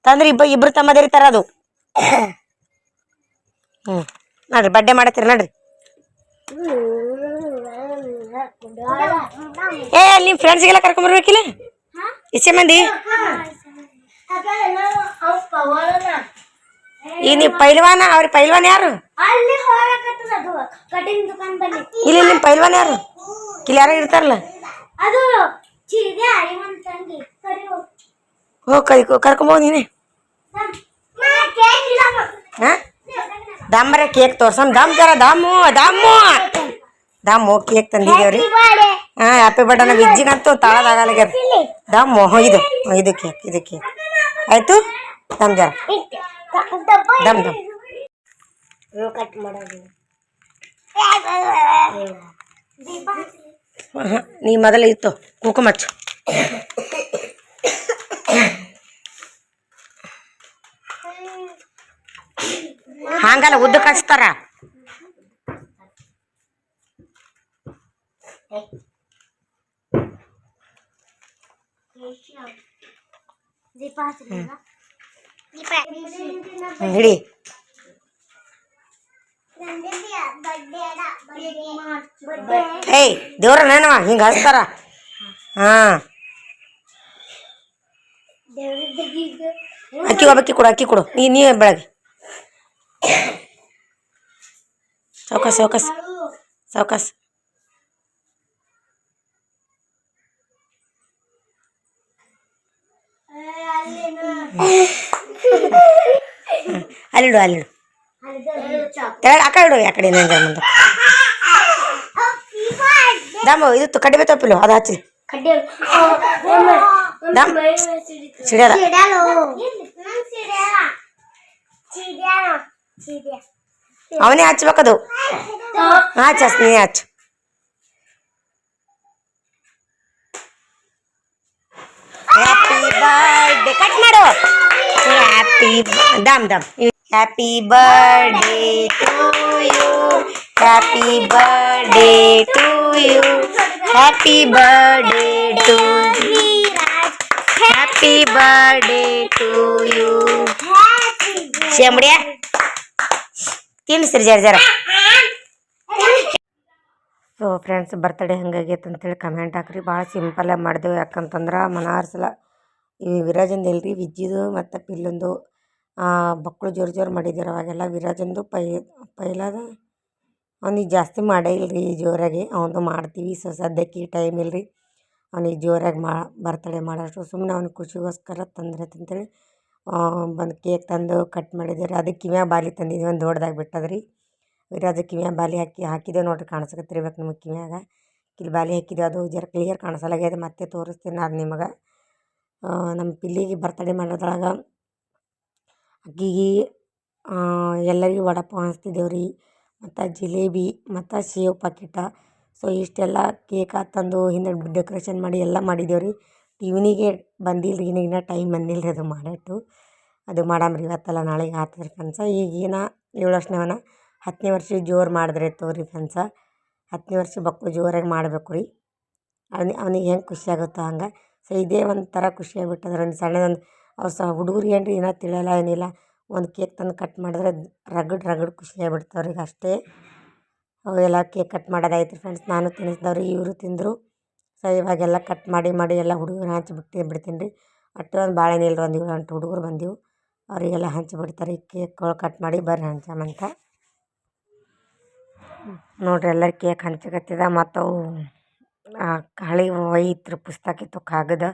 ತಂದ್ರೆ ಇಬ್ಬ ಇಬ್ರು ತಮ್ಮದೇರಿ ತರೋದು. ಹ್ಞೂ ನೋಡ್ರಿ ಬಡ್ಡೆ ಮಾಡತ್ತೀರಿ ನೋಡ್ರಿ. ಏ ಅಲ್ಲಿ ನಿಮ್ಮ ಫ್ರೆಂಡ್ಸ್ಗೆಲ್ಲ ಕರ್ಕೊಂಬರ್ಬೇಕಿಲ್ಲ ಇಷ್ಟೇ ಮಂದಿ? ಈ ನೀವು ಪೈಲ್ವಾನ ಅವ್ರ ಪೈಲ್ವಾನ ಯಾರು? ಇಲ್ಲಿ ನಿಮ್ಮ ಪೈಲ್ವಾನ್ ಯಾರು? ಇಲ್ಲಿ ಯಾರು ಇರ್ತಾರಲ್ಲ. ಹೋ ಕೈ ಕರ್ಕೊಂಬೋದು ನೀನೆ. ದಾಮರ ಕೇಕ್ ತೋರ್ಸಮ್ ದಾಮ್ ಜರ ದಾಮು ದಾಮು ದಾಮು ಕೇಕ್ ತಂದಿದ್ದೇವ್ರಿ ಬಾಳೆ. ಹಾಂ ಹ್ಯಾಪಿ ಬರ್ಡೇ ನಮ್ಮ ಇಜ್ಜಿಗಂತೂ ತಾಳದಾಗಲ್ಲಾಗ್ಯಾರ ದಾಮು ಹ್ಞೂ ಇದು. ಹ್ಞೂ, ಇದು ಕೇಕ್ ಇದು ಕೇಕ್. ಆಯ್ತು? ದಮ್ ಜರ. ಇಟ್ಟು. ಕ- ಡಬ್ಬ ದಮ್. ದಮ್ ಇವು ಕಟ್ ಮಾಡೋದು. ದೀಪ ಹಾಂ ನೀ ಮೊದಲು ಇತ್ತು. ಕುಂಕುಮ ಹಚ್ಚು ಹಂಗಲ್ಲ ಉದ್ದಕ್ಕೆ ಹಚ್ತಾರ ದೀಪ ಹಚ್ಚಿಲ್ಲ ದೀಪ ಹ್ಮ್, ಹಿಡಿ ಏಯ್ ದೇವ್ರ ನಾನವ ಹಿಂಗೆ ಹಚ್ತಾರ ಹಾಂ ಅಕ್ಕಿ ಒಬ್ಬಕ್ಕಿ ಕೊಡು ಅಕ್ಕಿ ಕೊಡು ನೀ ನೀ ಬೆಳಗ್ಗೆ ಸಾವ್ಕಾಸ್ ಸಾವ್ಕಾಸ್ ಸಾವ್ಕಾಸ್ ಅಲ್ಲಿಡು ಅಲ್ಲಿಡು ತೆಳಗೆ ಆ ಕಡೆ ಇಡು ಆ ಕಡೆ ನಂಗೆ ಮುಂದೆ ದಮ್ಮ ಇದು ಕಡಿಮೆ ತಪ್ಪಿಲ್ಲ ಅದು ಹಚ್ಚಲಿ ದಮ್ ಸಿಡಿಯಲ್ಲ ಅವನೇ ಹಚ್ಬೇಕದು ಹಚ್ಚ ಹಚ್ಚ ನೀನೇ ಹಚ್ಚು ಹ್ಯಾಪಿ ಬರ್ಡೇ ಕಟ್ ಮಾಡು. ಹ್ಯಾಪಿ ದಮ್ ದಮ್. Happy birthday to you happy birthday to you happy birthday to happy birthday to you ಶೇಂಬಡಿಯ ತಿನ್ನಿಸ್ರಿ ಜರ ಜರ. ಸೊ ಫ್ರೆಂಡ್ಸ್ ಬರ್ತಡೇ ಹಂಗಾಗೈತೆ ಅಂತೇಳಿ ಕಮೆಂಟ್ ಹಾಕ್ರಿ. ಭಾಳ ಸಿಂಪಲಾಗಿ ಮಾಡಿದೆವು. ಯಾಕಂತಂದ್ರೆ ಮನಾರ್ಸಲ ಈ ವಿರಾಜಂದು ಇಲ್ರಿ ವಿಜ್ಜಿದು ಮತ್ತು ಪಿಲ್ಲೊಂದು ಬಕ್ಕಳು ಜೋರು ಜೋರು ಮಾಡಿದ್ದೀರ ಅವಾಗೆಲ್ಲ ವಿರಾಜಂದು ಪೈ, ಪೈಲಾದ ಅವ್ನಿಗೆ ಜಾಸ್ತಿ ಮಾಡೇ ಇಲ್ರಿ ಜೋರಾಗಿ. ಅವನು ಮಾಡ್ತೀವಿ. ಸೊ, ಸದ್ಯಕ್ಕೆ ಈ ಟೈಮ್ ಇಲ್ರಿ. ಅವ್ನಿಗೆ ಜೋರಾಗಿ ಮಾ ಬರ್ತಡೇ ಮಾಡೋಷ್ಟು ಸುಮ್ಮನೆ ಅವ್ನಿಗೆ ಖುಷಿಗೋಸ್ಕರ ತಂದ್ರೆ ಅಂತೇಳಿ ಬಂದು ಕೇಕ್ ತಂದು ಕಟ್ ಮಾಡಿದ್ದೀರಿ ಅದಕ್ಕೆ ಕಿವ್ಯಾಗ ಬಾಲಿ ತಂದಿದ್ವಿ, ಒಂದು ದೊಡ್ಡದಾಗಿ ರೀ ಅದಕ್ಕೆ ಕಿವ್ಯಾಗ ಬಾಲಿ ಹಾಕಿ ಹಾಕಿದ್ದೇವೆ ನೋಡ್ರಿ ಕಾಣಿಸಕತ್ತಿರ್ಬೇಕು ನಿಮಗೆ ಕಿವ್ಯಾಗ. ಇಲ್ಲಿ ಬಾಲಿ ಹಾಕಿದ್ದೇವೆ ಅದು ಜರ ಕ್ಲಿಯರ್ ಕಾಣಿಸಲಾಗ್ಯದ, ಮತ್ತೆ ತೋರಿಸ್ತೀನಿ ಅದು ನಿಮಗೆ. ನಮ್ಮ ಪಿಲ್ಲಿಗೆ ಬರ್ತಡೇ ಮಾಡೋದ್ರೊಳಗೆ ಅಕ್ಕಿಗೆ ಎಲ್ಲರಿಗೂ ವಡಪಾವ್ ಹಂಚ್ತಿದ್ದೇವೆ ರೀ ಮತ್ತು ಜಿಲೇಬಿ, ಮತ್ತು ಸೇವ್ ಪಾಕಿಟ ಸೊ, ಇಷ್ಟೆಲ್ಲ ಕೇಕ ತಂದು ಹಿಂದೆ ಡೆಕೋರೇಷನ್ ಮಾಡಿ ಎಲ್ಲ ಮಾಡಿದ್ದೇವೆ ರೀ ಈವ್ನಿಗೆ ಬಂದಿಲ್ಲ ರೀ ಇನ್ನೂ ಟೈಮ್ ಬಂದಿಲ್ಲ ರೀ ಅದು ಮಾಡಟ್ಟು. ಅದು ಮಾಡಮ್ರಿ ಇವತ್ತಲ್ಲ ನಾಳೆಗೆ ಆತದ್ರಿ ಫ್ರೆಂಡ್ಸ ಈಗಿನ ಏಳು ವರ್ಷನವನ ಹತ್ತನೇ ವರ್ಷ ಜೋರು ಮಾಡಿದ್ರೆ ತೋರಿ ಫ್ರೆಂಡ್ಸ ಹತ್ತನೇ ವರ್ಷ ಬಕ್ಕು ಜೋರಾಗಿ ಮಾಡಬೇಕು ರೀ ಅವ್ನಿಗೆ ಅವ್ನಿಗೆ ಹೆಂಗೆ ಖುಷಿ ಆಗುತ್ತೋ ಹಂಗೆ. ಸೊ ಇದೇ ಒಂಥರ ಖುಷಿ ಆಗ್ಬಿಟ್ಟದ್ರೆ ಒಂದು ಸಣ್ಣದೊಂದು. ಅವು ಸಹ ಹುಡುಗರು ಏನು ರೀ ಏನೋ ತಿಳಿಯಲ್ಲ, ಏನಿಲ್ಲ. ಒಂದು ಕೇಕ್ ತಂದು ಕಟ್ ಮಾಡಿದ್ರೆ ರಗಡ್ ರಗಡ್ ಖುಷಿ ಆಗ್ಬಿಡ್ತಾವ್ರಿಗೆ ಅಷ್ಟೇ. ಅವೆಲ್ಲ ಕೇಕ್ ಕಟ್ ಮಾಡೋದಾಯ್ತು ಫ್ರೆಂಡ್ಸ್. ನಾನು ತಿನ್ನಿಸ್ದವ್ರಿ ಇವರು ತಿಂದರು. ಸೊ ಇವಾಗೆಲ್ಲ ಕಟ್ ಮಾಡಿ ಮಾಡಿ ಎಲ್ಲ ಹುಡುಗರು ಹಂಚ್ಬಿಟ್ಟು ಬಿಡ್ತೀನಿ ರೀ. ಒಟ್ಟು ಒಂದು ಬಾಳೆ ಏನಿಲ್ಲ ಒಂದು ಏಳು ಎಂಟು ಹುಡುಗರು ಬಂದೆವು. ಅವರಿಗೆಲ್ಲ ಹಂಚಿಬಿಡ್ತಾರೆ ಈ ಕೇಕ್ಗಳು ಕಟ್ ಮಾಡಿ ಬರ್ರಿ ಹಂಚಮಂತ ನೋಡ್ರಿ ಎಲ್ಲರೂ ಕೇಕ್ ಹಂಚಕತ್ತಿದ, ಮತ್ತು ಅವು ಹಳೆ ಒಯ್ಯಿತ್ರ ಪುಸ್ತಕ ಇತ್ತು, ಕಾಗದ.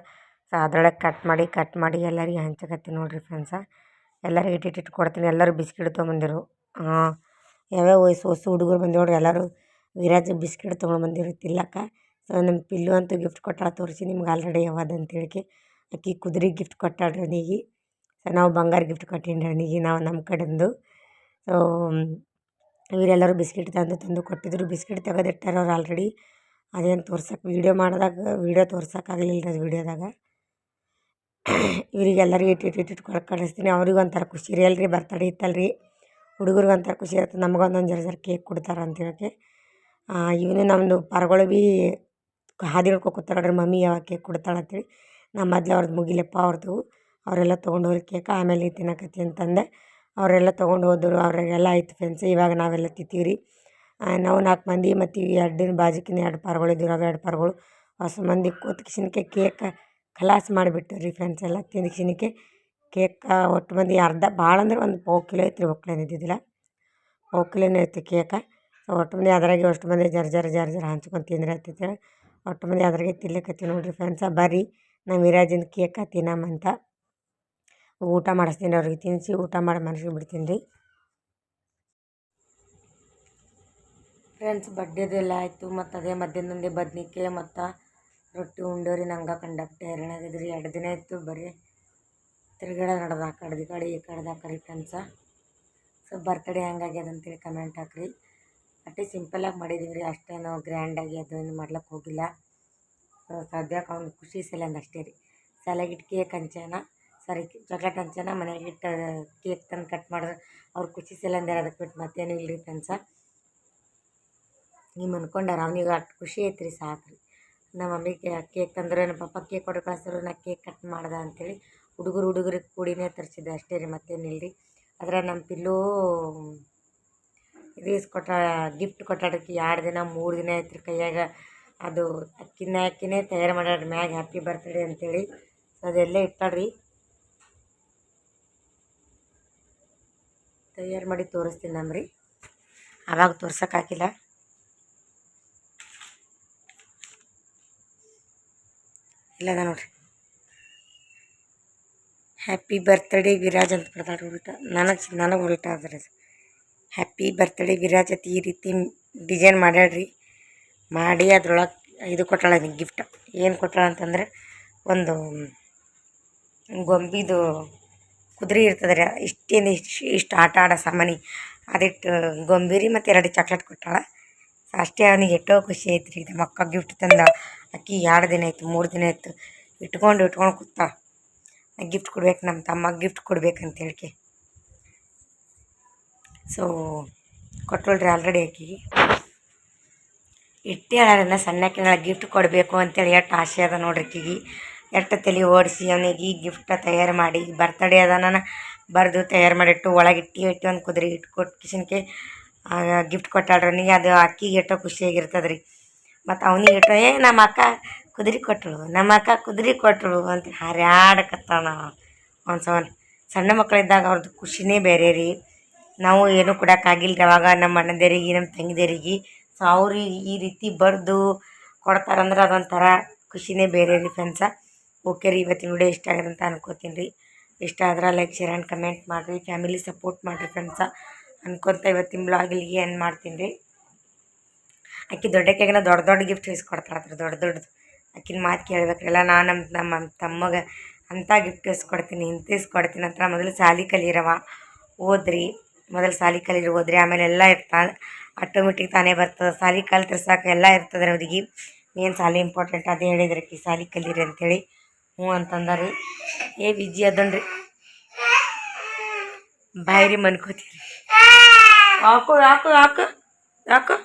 ಸೊ ಅದರೊಳಗೆ ಕಟ್ ಮಾಡಿ ಕಟ್ ಮಾಡಿ ಎಲ್ಲರಿಗೆ ಹಂಚಕತ್ತೀನಿ ನೋಡಿರಿ ಫ್ರೆಂಡ್ಸ ಎಲ್ಲರಿಗೆ ಇಟ್ಟಿಟ್ಟು ಕೊಡ್ತೀನಿ, ಎಲ್ಲರೂ ಬಿಸ್ಕಿಟ್ ತೊಗೊಂಬಂದಿರು. ಯಾವ್ಯಾವ ವಯಸ್ಸು ಹೊಸ ಹುಡುಗರು ಬಂದು ನೋಡ್ರಿ, ಎಲ್ಲರೂ ವಿರಾಜ್ ಬಿಸ್ಕಿಟ್ ತೊಗೊಂಡ್ಬಂದಿರು ತಿಲ್ಲಕ್ಕ ಸೊ ನಮ್ಮ ಪಿಲ್ಲು ಅಂತೂ ಗಿಫ್ಟ್ ಕೊಟ್ಟಾಳ ತೋರಿಸಿ ನಿಮ್ಗೆ ಆಲ್ರೆಡಿ ಯಾವ್ದು ಅಂತೇಳಿಕೆ ಆಕೆ ಕುದುರೆ ಗಿಫ್ಟ್ ಕೊಟ್ಟಾಳ ರೀ ಸೊ, ನಾವು ಬಂಗಾರ ಗಿಫ್ಟ್ ಕೊಟ್ಟೀನಿ ಅವನಿಗೆ ನಾವು ನಮ್ಮ ಕಡೆಂದು. ಸೊ ಇವರೆಲ್ಲರೂ ಬಿಸ್ಕಿಟ್ ತಂದು ತಂದು ಕೊಟ್ಟಿದ್ರು. ಬಿಸ್ಕಿಟ್ ತೆಗೆದಿಟ್ಟಾರ ಅವ್ರು ಆಲ್ರೆಡಿ ಅದೇನು ತೋರ್ಸಕ್ಕೆ ವೀಡಿಯೋ ಮಾಡಿದಾಗ, ವೀಡಿಯೋ ತೋರ್ಸೋಕ್ಕಾಗಲಿಲ್ಲ ಅದು ವೀಡಿಯೋದಾಗ. ಇವರಿಗೆಲ್ಲರಿಗೆ ಇಟ್ಟು ಇಟ್ಟು ಇಟ್ಟು ಕೊಡಕ್ಕೆ ಕಳಿಸ್ತೀನಿ. ಅವ್ರಿಗೂ ಒಂಥರ ಖುಷಿ ರೀ. ಅಲ್ರಿ ಬರ್ತಡೇ ಇತ್ತಲ್ರಿ? ಹುಡುಗರಿಗೆ ಒಂಥರ ಖುಷಿ ಇರುತ್ತೆ. ನಮ್ಗೆ ಒಂದೊಂದು ಜರ ಜರ ಕೇಕ್ ಕೊಡ್ತಾರೆ ಅಂತ ಇವನು ನಮ್ಮದು ಪರ್ಗಳು ಭೀ ಹಾದಿ ಹಿಡ್ಕೊ ಕೂತಾರ ನೋಡ್ರಿ ಮಮ್ಮಿ ಯಾವಾಗ ಕೇಕ್ ಕೊಡ್ತಾಳೆ ಅಂತೇಳಿ ನಾ ಮೊದ್ಲು ಅವ್ರದ್ದು ಮುಗಿಲಪ್ಪ ಅವ್ರದ್ದು ಅವರೆಲ್ಲ ತೊಗೊಂಡು ಹೋಗಿ ಕೇಕ ಆಮೇಲೆ ತಿನ್ನಕತ್ತಿ ಅಂತಂದೆ. ಅವರೆಲ್ಲ ತೊಗೊಂಡು ಹೋದರು ಅವರಿಗೆಲ್ಲ ಆಯ್ತು ಫ್ರೆಂಡ್ಸ್ ಇವಾಗ ನಾವೆಲ್ಲ ತಿಂತೀವಿ ರೀ ನಾವು ನಾಲ್ಕು ಮಂದಿ ಮತ್ತು ಇವು ಬಾಜಿಕಿನ ಬಾಜುಕಿನ ಎರಡು ಪಾರ್ಗಳು ಇದ್ದೀವಿ ಅವು ಎರಡು ಪಾರ್ಗಳು ಹೊಸ ಮಂದಿ ಕೂತ್ ಕಿಶನ್ಕೆ ಕೇಕ್ ಖಲಾಸ್ ಮಾಡಿಬಿಟ್ಟು ರೀ ಫ್ರೆಂಡ್ಸ್ ಎಲ್ಲ ತಿಂದು ಕೇಕ್ ಒಟ್ಟು ಮಂದಿ ಅರ್ಧ ಭಾಳ ಅಂದ್ರೆ ಒಂದು ಪಾವು ಕಿಲೋ ಐತ್ರಿ ಒಕ್ಲೇನು ಇದ್ದಿದ್ದಿಲ್ಲ ಪಾವು ಕಿಲೋನೇ ಐತಿ ಕೇಕ. ಒಟ್ಟು ಮಂದಿ ಅದ್ರಾಗೆ ಅಷ್ಟು ಮಂದಿ ಜರ್ ಜರ್ ಜರ್ ಜರ್ ಹಂಚ್ಕೊಂಡು ತಿಂದ್ರೆ ಆಯ್ತೈತೆ ಒಟ್ಟು ಮಂದಿ ಅದ್ರಾಗೆ ತಿನ್ಲಿಕ್ಕತ್ತೀವಿ ನೋಡಿರಿ ಫ್ರೆಂಡ್ಸ ಬರ್ರಿ ನಮ್ಮ ವಿರಾಜಿನ ಕೇಕ ತಿನ್ನಮ್ಮಂತ ಊಟ ಮಾಡಿಸ್ತೀನಿ ಅವ್ರಿಗೆ ತಿನ್ನಿಸಿ ಊಟ ಮಾಡಿ ಮನಸ್ಸಿಗೆ ಬಿಡ್ತೀನಿ ರೀ. ಫ್ರೆಂಡ್ಸ್ ಬಡ್ಡೆದೆಲ್ಲ ಆಯಿತು, ಮತ್ತು ಅದೇ ಮಧ್ಯಾಹ್ನದಿಂದ ಬದ್ನಿಕಾಯಿ ಮತ್ತು ರೊಟ್ಟಿ ಉಂಡೋರಿ ನಂಗೆ ಕಂಡಕ್ಟ್ ಹೈರಾಣಾಗಿದ್ರಿ ಎರಡು ದಿನ ಆಯಿತು ಬರೀ ತಿರುಗಾಡ ನಡೆದ ಆ ಕಡೆ ಈ ಕಡೆ ಈ ಕಡೆ ಕರಿ ಫ್ರೆಂಡ್ಸ ಸೊ ಬರ್ತಡೇ ಹೆಂಗಾಗ್ಯದಂತೇಳಿ ಕಮೆಂಟ್ ಹಾಕ್ರಿ. ಅಷ್ಟೇ ಸಿಂಪಲಾಗಿ ಮಾಡಿದ್ದೀವಿ ರೀ. ಅಷ್ಟೇನು ಗ್ರ್ಯಾಂಡಾಗಿ ಏನು ಮಾಡ್ಲಿಕ್ಕೆ ಹೋಗಿಲ್ಲ. ಸದ್ಯಕ್ಕೆ ಅವ್ನಿಗೆ ಖುಷಿ ಸಲಂದು ಅಷ್ಟೇ ರೀ. ಸಲಗಿಟ್ಟು ಕೇಕ್ ಹಂಚನ ಸರಿ ಚಾಕ್ಲೇಟ್ ಹಂಚನ ಮನೆಗೆ ಇಟ್ಟು ಕೇಕ್ ತಂದು ಕಟ್ ಮಾಡಿದ್ರೆ ಅವ್ರು ಖುಷಿ ಸಲಂದ ಅದಕ್ಕೆ ಬಿಟ್ಟು ಮತ್ತೇನು ಇಲ್ಲ ರೀ ಫ್ರೆಂಡ್ಸ. ನೀವು ಅನ್ಕೊಂಡಾರ ಅವ್ನಿಗೆ ಅಷ್ಟು ಖುಷಿ ಐತೆ ರೀ ಸಾಕು ರೀ. ನಮ್ಮ ಮಮ್ಮಿಗೆ ಕೇಕ್ ತಂದ್ರೆ ನಮ್ಮ ಪಪ್ಪ ಕೇಕ್ ಕೊಟ್ಟು ಕಳಿಸಿದ್ರು ನಾ ಕೇಕ್ ಕಟ್ ಮಾಡ್ದೆ ಅಂಥೇಳಿ ಹುಡುಗರು ಹುಡುಗರಿಗೆ ಕೂಡಿನೇ ತರಿಸಿದ್ದೆ ಅಷ್ಟೇ ರೀ ಮತ್ತೇನಿಲ್ಲ ರೀ ಅದ್ರ ನಮ್ಮ ಪಿಲ್ಲೂ ಇದು ಇಸ್ಕೊಟ್ಟ ಗಿಫ್ಟ್ ಕೊಟ್ಟಾಡಕ್ಕೆ ಎರಡು ದಿನ, ಮೂರು ದಿನ ಆಯ್ತು ರೀ ಕೈಯಾಗ. ಅದು ಅಕ್ಕಿನ, ಅಕ್ಕಿನೇ ತಯಾರು ಮಾಡ್ಯಾಡ್ರಿ ಮ್ಯಾಗ ಹ್ಯಾಪಿ ಬರ್ತ್ಡೇ ಅಂತೇಳಿ. ಸೊ ಅದೆಲ್ಲ ಇಟ್ಟಾಡ್ರಿ ತಯಾರು ಮಾಡಿ ತೋರಿಸ್ತೀನಿ ನಮ್ರಿ. ಆವಾಗ ತೋರ್ಸಕ್ಕೆ ಹಾಕಿಲ್ಲ. ಇಲ್ಲದ ನೋಡ್ರಿ. ಹ್ಯಾಪಿ ಬರ್ತ್ಡೇ ವಿರಾಜ್ ಅಂತ ಬರ್ತಾರೆ ಉಲ್ಟಾ. ನನಗೆ ನನಗೆ ಉಲ್ಟಾ ಅದ್ರಿ ಹ್ಯಾಪಿ ಬರ್ತ್ಡೇ ವಿರಾಜತಿ ಈ ರೀತಿ ಡಿಸೈನ್ ಮಾಡ್ಯಾಡ್ರಿ ಮಾಡಿ ಅದ್ರೊಳಗೆ ಇದು ಕೊಟ್ಟಾಳ ಗಿಫ್ಟ್ ಏನು ಕೊಟ್ಟಾಳ ಅಂತಂದ್ರೆ ಒಂದು ಗೊಂಬಿದು ಕುದುರೆ ಇರ್ತದೆ ರೀ, ಇಷ್ಟೇನು ಇಷ್ಟು ಇಷ್ಟು ಆಟ ಆಡೋ ಸಾಮಾನಿ. ಅದಿಟ್ಟು ಗೊಂಬಿರಿ ಮತ್ತು ಎರಡು ಚಾಕ್ಲೇಟ್ ಕೊಟ್ಟಾಳ. ಅಷ್ಟೇ ಅವನಿಗೆ ಎಷ್ಟೋ ಖುಷಿ ಐತ್ರಿ, ಇದು ಮಕ್ಕ ಗಿಫ್ಟ್ ತಂದ. ಅಕ್ಕಿ ಎರಡು ದಿನ ಆಯ್ತು, ಮೂರು ದಿನ ಆಯ್ತು, ಇಟ್ಕೊಂಡು ಇಟ್ಕೊಂಡು ಕೂತಾಳ. ಗಿಫ್ಟ್ ಕೊಡ್ಬೇಕು ನಮ್ಮ ತಮ್ಮ ಗಿಫ್ಟ್ ಕೊಡ್ಬೇಕಂತ ಹೇಳ್ಕೆ. ಸೊ ಕೊಟ್ಟೊಳ್ರಿ ಆಲ್ರೆಡಿ ಆಕಿಗೆ ಇಟ್ಟೆ ಹೇಳಾರನ್ನ ಸಣ್ಣಕ್ಕಿನ ಗಿಫ್ಟ್ ಕೊಡಬೇಕು ಅಂತೇಳಿ ಎಷ್ಟು ಆಸೆ ಅದ ನೋಡ್ರಿ ಆಕಿಗೆ. ಎಷ್ಟು ತಲೆ ಓಡಿಸಿ ಅವನಿಗೆ ಈ ಗಿಫ್ಟ ತಯಾರು ಮಾಡಿ ಬರ್ತಡೇ ಅದ ನಾನು ಬರೆದು ತಯಾರು ಮಾಡಿಟ್ಟು ಒಳಗೆ ಇಟ್ಟು ಇಟ್ಟು ಒಂದು ಕುದುರೆ ಇಟ್ಟು ಕೊಟ್ಟು ಕಿಶನ್ಕೆ ಗಿಫ್ಟ್ ಕೊಟ್ಟಾಳ್ರಿ ಅವನಿಗೆ. ಅದು ಅಕ್ಕಿಗೆ ಎಷ್ಟೋ ಖುಷಿಯಾಗಿರ್ತದ್ರಿ ಮತ್ತು ಅವನಿಗೆ ಇಟ್ಟು ಏ, ನಮ್ಮ ಅಕ್ಕ ಕುದುರೆ ಕೊಟ್ಟಳು ನಮ್ಮ ಅಕ್ಕ ಕುದುರೆ ಕೊಟ್ಟಳು ಅಂತ ಹಾರ್ಯಾಡಕತ್ತಾನ ಒಂದು ಸವನ್ ಸಣ್ಣ ಮಕ್ಕಳಿದ್ದಾಗ ಅವ್ರದ್ದು ಖುಷಿನೇ ಬೇರೆ ರೀ ನಾವು ಏನೂ ಕೊಡೋಕ್ಕಾಗಿಲ್ಲ ಅವಾಗ ನಮ್ಮ ಅಣ್ಣಂದಿರಿಗೆ, ನಮ್ಮ ತಂಗಿದೇರಿಗೆ. ಸೊ ಅವ್ರಿಗೆ ಈ ರೀತಿ ಬರೆದು ಕೊಡ್ತಾರಂದ್ರೆ ಅದೊಂಥರ ಖುಷಿನೇ ಬೇರೆ ರೀ ಫ್ರೆಂಡ್ಸ ಓಕೆ ರೀ, ಇವತ್ತಿನ ವಿಡಿಯೋ ಇಷ್ಟ ಆಗಿದೆ ಅಂತ ಅನ್ಕೋತೀನಿ ರೀ. ಇಷ್ಟ ಆದ್ರೆ ಲೈಕ್ ಶೇರ್ ಆ್ಯಂಡ್ ಕಮೆಂಟ್ ಮಾಡಿರಿ. ಫ್ಯಾಮಿಲಿ ಸಪೋರ್ಟ್ ಮಾಡಿರಿ ಫ್ರೆಂಡ್ಸ ಅನ್ಕೊತ ಇವತ್ತಿನ ಬ್ಲಾಗ್ ಇಲ್ಲಿಗೆ ಏನು ಮಾಡ್ತೀನಿ ರೀ. ಆಕಿ ದೊಡ್ಡಕ್ಕಾಗಿನ ದೊಡ್ಡ ದೊಡ್ಡ ಗಿಫ್ಟ್ ಇಸ್ಕೊಡ್ತಾರೆ ದೊಡ್ಡ ದೊಡ್ಡದು. ಆಕಿನ ಮಾತು ಕೇಳಬೇಕ್ರಲ್ಲ ನಾನು ನಮ್ಮ ನಮ್ಮ ತಮ್ಮಗೆ ಅಂಥ ಗಿಫ್ಟ್ ಇಸ್ಕೊಡ್ತೀನಿ ಇಂಥ ಇಸ್ಕೊಡ್ತೀನಿ ಅಂತ ಮೊದಲು ಸಾಲಿ ಕಲಿಯರವ ಓದ್ರಿ. ಮೊದಲು ಸಾಲಿ ಕಲಿರಿ ಹೋದ್ರೆ ಆಮೇಲೆ ಎಲ್ಲ ಇರ್ತಾ ಆಟೋಮೆಟಿಕ್ ತಾನೇ ಬರ್ತದೆ. ಸಾಲಿ ಕಾಲು ತಿರ್ಸಾಕ ಎಲ್ಲ ಇರ್ತದೆ ರೀ ಅವ್ರಿಗೆ ಏನು ಸಾಲಿ ಇಂಪಾರ್ಟೆಂಟ್ ಅದೇ ಹೇಳಿದ್ರಿ ಕಿ ಸಾಲಿ ಕಲೀರಿ ಅಂತೇಳಿ. ಹ್ಞೂ ಅಂತಂದಾರಿ. ಏ ವಿಜಿ ಅದನ್ರಿ. ಬಾಯ್ರಿ ಮನ್ಕೋತೀರಿ. ಯಾಕೋ ಯಾಕೋ ಹಾಕು ಯಾಕೋ?